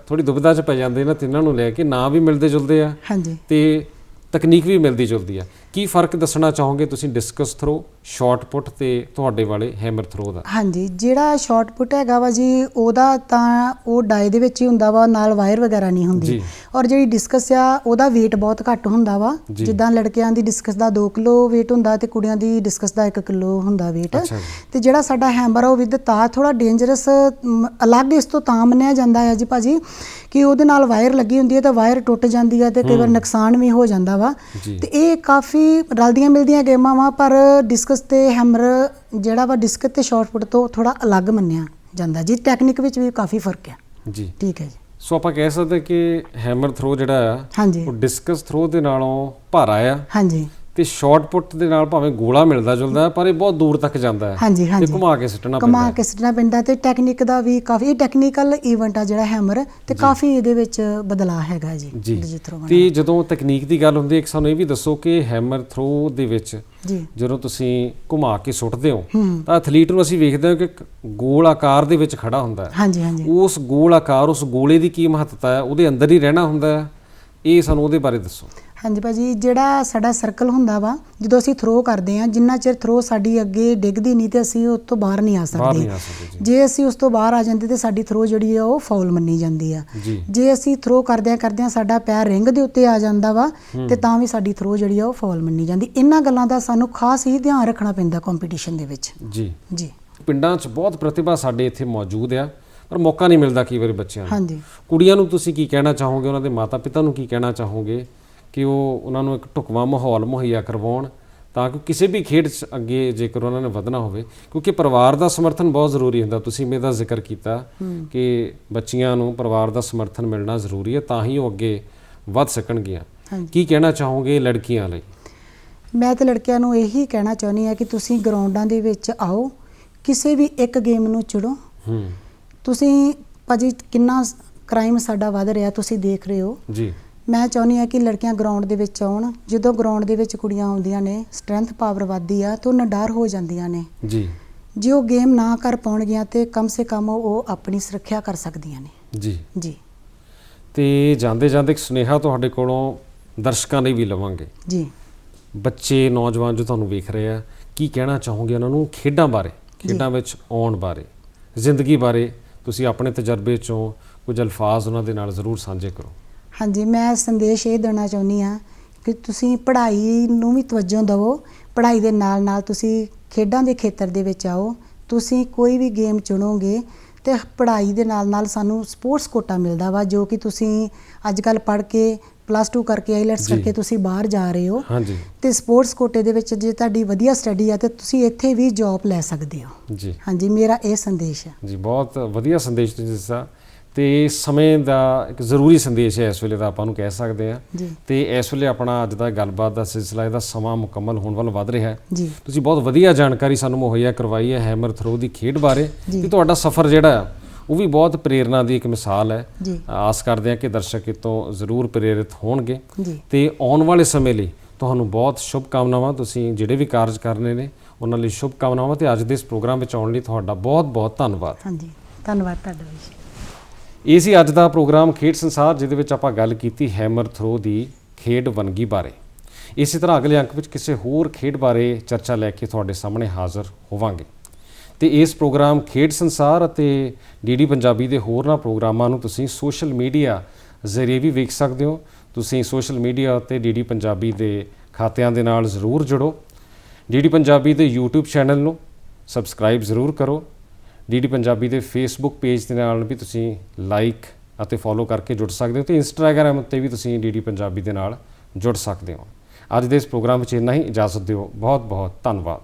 ਥੋੜੀ ਦੁਬਿਧਾ 'ਚ ਪੈ ਜਾਂਦੇ ਨੇ ਤਿੰਨਾਂ ਨੂੰ ਲੈ ਕੇ ਨਾਂ ਵੀ ਮਿਲਦੇ ਜੁਲਦੇ ਆ। ਹਾਂਜੀ। ਤੇ ਤਕਨੀਕ ਵੀ ਮਿਲਦੀ ਜੁਲਦੀ ਆ। ਕੀ ਫ਼ਰਕ ਦੱਸਣਾ ਚਾਹੋਗੇ ਤੁਸੀਂ ਡਿਸਕਸ ਥਰੋ ਸ਼ਾਰਟ ਪੁੱਟ ਤੇ ਤੁਹਾਡੇ ਵਾਲੇ ਹੈਮਰ ਥਰੋ ਦਾ ਹਾਂਜੀ ਜਿਹੜਾ ਸ਼ਾਰਟ ਪੁੱਟ ਹੈਗਾ ਵਾ ਜੀ ਉਹਦਾ ਤਾਂ ਉਹ ਡਾਈ ਦੇ ਵਿੱਚ ਹੀ ਹੁੰਦਾ ਵਾ ਨਾਲ ਵਾਇਰ ਵਗੈਰਾ ਨਹੀਂ ਹੁੰਦੀ। ਔਰ ਜਿਹੜੀ ਡਿਸਕਸ ਆ ਉਹਦਾ weight ਬਹੁਤ ਘੱਟ ਹੁੰਦਾ ਵਾ। ਜਿੱਦਾਂ ਲੜਕਿਆਂ ਦੀ ਡਿਸਕਸ ਦਾ 2 ਕਿਲੋ weight ਹੁੰਦਾ ਤੇ ਕੁੜੀਆਂ ਦੀ ਡਿਸਕਸ ਦਾ 1 ਕਿਲੋ ਹੁੰਦਾ weight। ਤੇ ਜਿਹੜਾ ਸਾਡਾ ਹੈਮਰ ਉਹ ਵਿਦ ਤਾਂ ਥੋੜਾ ਡੇਂਜਰਸ ਅਲੱਗ ਇਸ ਤੋਂ ਤਾਂ ਮੰਨਿਆ ਜਾਂਦਾ ਹੈ ਜੀ ਭਾਜੀ ਕਿ ਉਹਦੇ ਨਾਲ ਵਾਇਰ ਲੱਗੀ ਹੁੰਦੀ ਹੈ ਤਾਂ ਵਾਇਰ ਟੁੱਟ ਜਾਂਦੀ ਹੈ ਤੇ ਕਈ ਵਾਰ ਨੁਕਸਾਨ ਵੀ ਹੋ ਜਾਂਦਾ ਵਾ। ਤੇ ਇਹ ਕਾਫੀ ਰਲਦੀਆਂ ਮਿਲਦੀਆਂ ਗੇਮਾਂ ਵਾ ਪਰ ਡਿਸਕਸ ਤੇ ਹੈਮਰ ਜਿਹੜਾ ਵਾ ਡਿਸਕ ਤੇ ਸ਼ਾਰਟ ਪੁੱਟ ਤੋਂ ਥੋੜਾ ਅਲੱਗ ਮੰਨਿਆ ਜਾਂਦਾ। ਜੀ ਟੈਕਨੀਕ ਵਿੱਚ ਵੀ ਕਾਫੀ ਫ਼ਰਕ ਹੈ। ਜੀ। ਠੀਕ ਹੈ ਜੀ। ਸੋ ਆਪਾਂ ਕਹਿ ਸਕਦੇ ਕਿ ਹੈਮਰ ਥਰੋ ਜਿਹੜਾ ਆ ਉਹ ਡਿਸਕਸ ਥਰੋ ਦੇ ਨਾਲੋਂ ਭਾਰਾ ਆ। ਹਾਂਜੀ। ਤੇ ਸ਼ਾਰਟ ਪੁੱਟ ਦੇ ਨਾਲ ਭਾਵੇਂ ਗੋਲਾ ਮਿਲਦਾ ਜੁਲਦਾ ਹੈ, ਪਰ ਇਹ ਬਹੁਤ ਦੂਰ ਤੱਕ ਜਾਂਦਾ ਹੈ ਹਾਂਜੀ ਤੇ ਹਾਂਜੀ। ਘੁਮਾ ਕੇ ਸਿੱਟਣਾ ਪੈਂਦਾ ਹੈ। ਕੇ ਸਿੱਟਣਾ ਪੈਂਦਾ ਤੇ ਟੈਕਨੀਕ ਦਾ ਵੀ ਕਾਫੀ ਟੈਕਨੀਕਲ ਇਵੈਂਟ ਆ ਜਿਹੜਾ ਹੈਮਰ ਤੇ ਕਾਫੀ ਇਹਦੇ ਵਿੱਚ ਬਦਲਾਅ ਹੈਗਾ ਜੀ ਜੀ। ਡਿਜੀਟਲ ਥਰੋ ਵਾਲਾ। ਤੇ ਜਦੋਂ ਤਕਨੀਕ ਦੀ ਗੱਲ ਹੁੰਦੀ ਹੈ ਇੱਕ ਸਾਨੂੰ ਇਹ ਵੀ ਦੱਸੋ ਕਿ ਹੈਮਰ ਥਰੋ ਦੇ ਵਿੱਚ ਜਦੋਂ ਤੁਸੀਂ ਘੁਮਾ ਕੇ ਸੁੱਟਦੇ ਹੋ ਤਾਂ ਐਥਲੀਟ ਨੂੰ ਅਸੀਂ ਵੇਖਦੇ ਹਾਂ ਕਿ ਗੋਲ ਆਕਾਰ ਦੇ ਵਿੱਚ ਖੜਾ ਹੁੰਦਾ ਹੈ। ਹਾਂਜੀ ਹਾਂਜੀ। ਉਸ ਗੋਲ ਆਕਾਰ ਉਸ ਗੋਲੇ ਦੀ ਕੀ ਮਹੱਤਤਾ ਹੈ ਉਹਦੇ ਅੰਦਰ ਹੀ ਰਹਿਣਾ ਹੁੰਦਾ ਹੈ। ਇਹ ਸਾਨੂੰ ਉਹਦੇ ਬਾਰੇ ਦੱਸੋ। ਹਾਂਜੀ ਭਾਜੀ ਜਿਹੜਾ ਸਾਡਾ ਸਰਕਲ ਹੁੰਦਾ ਵਾ ਜਦੋਂ ਅਸੀਂ ਥਰੋ ਕਰਦੇ ਆ ਜਿੰਨਾ ਚਿਰ ਥਰੋ ਸਾਡੀ ਅੱਗੇ ਡਿੱਗਦੀ ਨਹੀਂ ਤੇ ਅਸੀਂ ਉਸ ਤੋਂ ਬਾਹਰ ਨਹੀਂ ਆ ਸਕਦੇ। ਆ ਜੇ। ਅਸੀਂ ਉਸ ਤੋਂ ਬਾਹਰ ਆ ਜਾਂਦੇ ਤੇ ਸਾਡੀ ਥਰੋ ਜਿਹੜੀ ਆ ਉਹ ਫਾਉਲ ਮੰਨੀ ਜਾਂਦੀ ਆ। ਜੀ। ਅਸੀਂ ਥਰੋ ਕਰਦਿਆਂ ਕਰਦਿਆਂ ਸਾਡਾ ਪੈਰ ਰਿੰਗ ਦੇ ਉੱਤੇ ਆ ਜਾਂਦਾ ਵਾ ਤੇ ਤਾਂ ਵੀ ਸਾਡੀ ਥਰੋ ਜਿਹੜੀ ਆ ਉਹ ਫਾਉਲ ਮੰਨੀ ਜਾਂਦੀ। ਇਹਨਾਂ ਗੱਲਾਂ ਦਾ ਸਾਨੂੰ ਖਾਸ ਹੀ ਧਿਆਨ ਰੱਖਣਾ ਪੈਂਦਾ ਕੰਪੀਟੀਸ਼ਨ ਦੇ ਵਿੱਚ। ਜੀ। ਜੀ। ਪਿੰਡਾਂ 'ਚ ਬਹੁਤ ਪ੍ਰਤਿਭਾ ਸਾਡੇ ਇੱਥੇ ਮੌਜੂਦ ਆ ਪਰ ਮੌਕਾ ਨਹੀਂ ਮਿਲਦਾ ਕਈ ਵਾਰੀ ਬੱਚਿਆਂ ਨੂੰ। ਹਾਂਜੀ। ਕੁੜੀਆਂ ਨੂੰ ਤੁਸੀਂ ਕੀ ਕਹਿਣਾ ਚਾਹੋਗੇ? ਉਹਨਾਂ ਦੇ ਮਾਤਾ-ਪਿਤਾ ਨੂੰ ਕੀ ਕਹਿਣਾ ਚਾਹੋਗੇ? ਕਿ ਉਹ ਉਹਨਾਂ ਨੂੰ ਇੱਕ ਢੁਕਵਾਂ ਮਾਹੌਲ ਮੁਹੱਈਆ ਕਰਵਾਉਣ ਤਾਂ ਕਿ ਕਿਸੇ ਵੀ ਖੇਡ 'ਚ ਅੱਗੇ ਜੇਕਰ ਉਹਨਾਂ ਨੇ ਵਧਣਾ ਹੋਵੇ ਕਿਉਂਕਿ ਪਰਿਵਾਰ ਦਾ ਸਮਰਥਨ ਬਹੁਤ ਜ਼ਰੂਰੀ ਹੁੰਦਾ। ਤੁਸੀਂ ਮੇਰਾ ਜ਼ਿਕਰ ਕੀਤਾ ਕਿ ਬੱਚੀਆਂ ਨੂੰ ਪਰਿਵਾਰ ਦਾ ਸਮਰਥਨ ਮਿਲਣਾ ਜ਼ਰੂਰੀ ਹੈ ਤਾਂ ਹੀ ਉਹ ਅੱਗੇ ਵੱਧ ਸਕਣਗੀਆਂ। ਕੀ ਕਹਿਣਾ ਚਾਹੋਗੇ ਲੜਕੀਆਂ ਲਈ? ਮੈਂ ਤੇ ਲੜਕਿਆਂ ਨੂੰ ਇਹੀ ਕਹਿਣਾ ਚਾਹੁੰਦੀ ਆ ਕਿ ਤੁਸੀਂ ਗਰਾਊਂਡਾਂ ਦੇ ਵਿੱਚ ਆਓ ਕਿਸੇ ਵੀ ਇੱਕ ਗੇਮ ਨੂੰ ਚੁਣੋ। ਤੁਸੀਂ ਭਾਜੀ ਕਿੰਨਾ ਕ੍ਰਾਈਮ ਸਾਡਾ ਵੱਧ ਰਿਹਾ ਤੁਸੀਂ ਦੇਖ ਰਹੇ ਹੋ। ਜੀ। ਮੈਂ ਚਾਹੁੰਦੀ ਆ ਕਿ ਲੜਕੀਆਂ ਗਰਾਊਂਡ ਦੇ ਵਿੱਚ ਆਉਣ। ਜਦੋਂ ਗਰਾਊਂਡ ਦੇ ਵਿੱਚ ਕੁੜੀਆਂ ਆਉਂਦੀਆਂ ਨੇ ਸਟਰੈਂਥ ਪਾਵਰ ਵੱਧਦੀ ਆ ਤੇ ਉਹ ਨਿਡਰ ਹੋ ਜਾਂਦੀਆਂ ਨੇ। ਜੀ। ਜੇ ਉਹ ਗੇਮ ਨਾ ਕਰ ਪਾਉਣਗੀਆਂ ਤੇ ਕਮ ਸੇ ਕਮ ਉਹ ਆਪਣੀ ਸੁਰੱਖਿਆ ਕਰ ਸਕਦੀਆਂ ਨੇ। ਜੀ। ਜੀ। ਤੇ ਜਾਂਦੇ ਜਾਂਦੇ ਇੱਕ ਸੁਨੇਹਾ ਤੁਹਾਡੇ ਕੋਲੋਂ ਦਰਸ਼ਕਾਂ ਲਈ ਵੀ ਲਵਾਂਗੇ। ਜੀ। ਬੱਚੇ ਨੌਜਵਾਨ ਜੋ ਤੁਹਾਨੂੰ ਵੇਖ ਰਹੇ ਆ ਕੀ ਕਹਿਣਾ ਚਾਹੋਗੇ ਉਹਨਾਂ ਨੂੰ ਖੇਡਾਂ ਬਾਰੇ? ਖੇਡਾਂ ਵਿੱਚ ਆਉਣ ਬਾਰੇ ਜ਼ਿੰਦਗੀ ਬਾਰੇ ਤੁਸੀਂ ਆਪਣੇ ਤਜਰਬੇ ਚੋਂ ਕੁਝ ਅਲਫਾਜ਼ ਉਹਨਾਂ ਦੇ ਨਾਲ ਜ਼ਰੂਰ ਸਾਂਝੇ ਕਰੋ। ਹਾਂਜੀ ਮੈਂ ਸੰਦੇਸ਼ ਇਹ ਦੇਣਾ ਚਾਹੁੰਦੀ ਆ ਕਿ ਤੁਸੀਂ ਪੜ੍ਹਾਈ ਨੂੰ ਵੀ ਤਵੱਜੋ ਦਿਵੋ। ਪੜ੍ਹਾਈ ਦੇ ਨਾਲ ਨਾਲ ਤੁਸੀਂ ਖੇਡਾਂ ਦੇ ਖੇਤਰ ਦੇ ਵਿੱਚ ਆਓ। ਤੁਸੀਂ ਕੋਈ ਵੀ ਗੇਮ ਚੁਣੋਗੇ ਤੇ ਪੜ੍ਹਾਈ ਦੇ ਨਾਲ ਨਾਲ ਸਾਨੂੰ ਸਪੋਰਟਸ ਕੋਟਾ ਮਿਲਦਾ ਵਾ ਜੋ ਕਿ ਤੁਸੀਂ ਅੱਜ ਕੱਲ ਪੜ੍ਹ ਕੇ ਪਲੱਸ 2 ਕਰਕੇ ਆਈਲੈਟਸ ਜੀ। ਕਰਕੇ ਤੁਸੀਂ ਬਾਹਰ ਜਾ ਰਹੇ ਹੋ। ਹਾਂਜੀ। ਤੇ ਸਪੋਰਟਸ ਕੋਟੇ ਦੇ ਵਿੱਚ ਜੇ ਤੁਹਾਡੀ ਵਧੀਆ ਸਟੱਡੀ ਆ ਤੇ ਤੁਸੀਂ ਇੱਥੇ ਵੀ ਜੌਬ ਲੈ ਸਕਦੇ ਹੋ। ਜੀ। ਹਾਂਜੀ ਮੇਰਾ ਇਹ ਸੰਦੇਸ਼ ਹੈ। ਜੀ ਬਹੁਤ ਵਧੀਆ ਸੰਦੇਸ਼ ਤੁਸੀਂ ਦਿੱਤਾ। ਤੇ ਸਮੇਂ ਦਾ ਇੱਕ ਜ਼ਰੂਰੀ ਸੰਦੇਸ਼ ਹੈ ਇਸ ਵੇਲੇ ਦਾ ਆਪਾਂ ਨੂੰ ਕਹਿ ਸਕਦੇ ਆ ਜੀ। ਤੇ ਇਸ ਵੇਲੇ ਆਪਣਾ ਅੱਜ ਦਾ ਗੱਲਬਾਤ ਦਾ ਸਿਲਸਿਲਾ ਇਹਦਾ ਸਮਾਂ ਮੁਕੰਮਲ ਹੋਣ ਵੱਲ ਵੱਧ ਰਿਹਾ ਹੈ। ਜੀ। ਤੁਸੀਂ ਬਹੁਤ ਵਧੀਆ ਜਾਣਕਾਰੀ ਸਾਨੂੰ ਮੁਹੱਈਆ ਕਰਵਾਈ ਹੈ ਹੈਮਰ ਥਰੋ ਦੀ ਖੇਡ ਬਾਰੇ। ਜੀ। ਤੇ ਤੁਹਾਡਾ ਸਫ਼ਰ ਜਿਹੜਾ ਹੈ ਉਹ ਵੀ ਬਹੁਤ ਪ੍ਰੇਰਨਾ ਦੀ ਇੱਕ ਮਿਸਾਲ ਹੈ। ਜੀ। ਆਸ ਕਰਦੇ ਹਾਂ ਕਿ ਦਰਸ਼ਕ ਇਹ ਤੋਂ ਜ਼ਰੂਰ ਪ੍ਰੇਰਿਤ ਹੋਣਗੇ। ਜੀ। ਤੇ ਆਉਣ ਵਾਲੇ ਸਮੇਂ ਲਈ ਤੁਹਾਨੂੰ ਬਹੁਤ ਸ਼ੁਭ ਕਾਮਨਾਵਾਂ ਤੁਸੀਂ ਜਿਹੜੇ ਵੀ ਕਾਰਜ ਕਰਨੇ ਨੇ ਉਹਨਾਂ ਲਈ ਸ਼ੁਭ ਕਾਮਨਾਵਾਂ ਤੇ ਅੱਜ ਦੇ ਇਸ ਪ੍ਰੋਗਰਾਮ ਵਿੱਚ ਆਉਣ ਲਈ ਤੁਹਾਡਾ ਬਹੁਤ ਬਹੁਤ ਧੰਨਵਾਦ। ਹਾਂਜੀ। ਧੰਨਵਾਦ ਤੁਹਾਡਾ ਵੀ। ਇਹ ਸੀ ਅੱਜ ਦਾ ਪ੍ਰੋਗਰਾਮ ਖੇਡ ਸੰਸਾਰ, ਜਿਹਦੇ ਵਿੱਚ ਆਪਾਂ ਗੱਲ ਕੀਤੀ ਹੈਮਰ ਥਰੋ ਦੀ ਖੇਡ ਵੰਨਗੀ ਬਾਰੇ। ਇਸੇ ਤਰ੍ਹਾਂ ਅਗਲੇ ਅੰਕ ਵਿੱਚ ਕਿਸੇ ਹੋਰ ਖੇਡ ਬਾਰੇ ਚਰਚਾ ਲੈ ਕੇ ਤੁਹਾਡੇ ਸਾਹਮਣੇ ਹਾਜ਼ਰ ਹੋਵਾਂਗੇ। ਤੇ ਇਸ ਪ੍ਰੋਗਰਾਮ ਖੇਡ ਸੰਸਾਰ ਅਤੇ ਡੀਡੀ ਪੰਜਾਬੀ ਦੇ ਹੋਰਨਾਂ ਪ੍ਰੋਗਰਾਮਾਂ ਨੂੰ ਤੁਸੀਂ ਸੋਸ਼ਲ ਮੀਡੀਆ ਜ਼ਰੀਏ ਵੀ ਵੇਖ ਸਕਦੇ ਹੋ। ਤੁਸੀਂ ਸੋਸ਼ਲ ਮੀਡੀਆ ਅਤੇ ਡੀਡੀ ਪੰਜਾਬੀ ਦੇ ਖਾਤਿਆਂ ਦੇ ਨਾਲ ਜ਼ਰੂਰ ਜੁੜੋ। ਡੀਡੀ ਪੰਜਾਬੀ ਦੇ YouTube ਚੈਨਲ ਨੂੰ ਸਬਸਕ੍ਰਾਈਬ ਜ਼ਰੂਰ ਕਰੋ। ਡੀਡੀ ਪੰਜਾਬੀ ਦੇ ਫੇਸਬੁੱਕ ਪੇਜ ਦੇ ਨਾਲ ਵੀ ਤੁਸੀਂ ਲਾਈਕ ਅਤੇ ਫੋਲੋ ਕਰਕੇ ਜੁੜ ਸਕਦੇ ਹੋ ਤੇ ਇੰਸਟਾਗ੍ਰam ਉੱਤੇ ਵੀ ਤੁਸੀਂ ਡੀਡੀ ਪੰਜਾਬੀ ਦੇ ਨਾਲ ਜੁੜ ਸਕਦੇ ਹੋ। ਅੱਜ ਦੇ ਇਸ ਪ੍ਰੋਗਰਾਮ ਵਿੱਚ ਇੰਨਾ ਹੀ। ਇਜਾਜ਼ਤ ਦਿਓ। ਬਹੁਤ ਬਹੁਤ ਧੰਨਵਾਦ।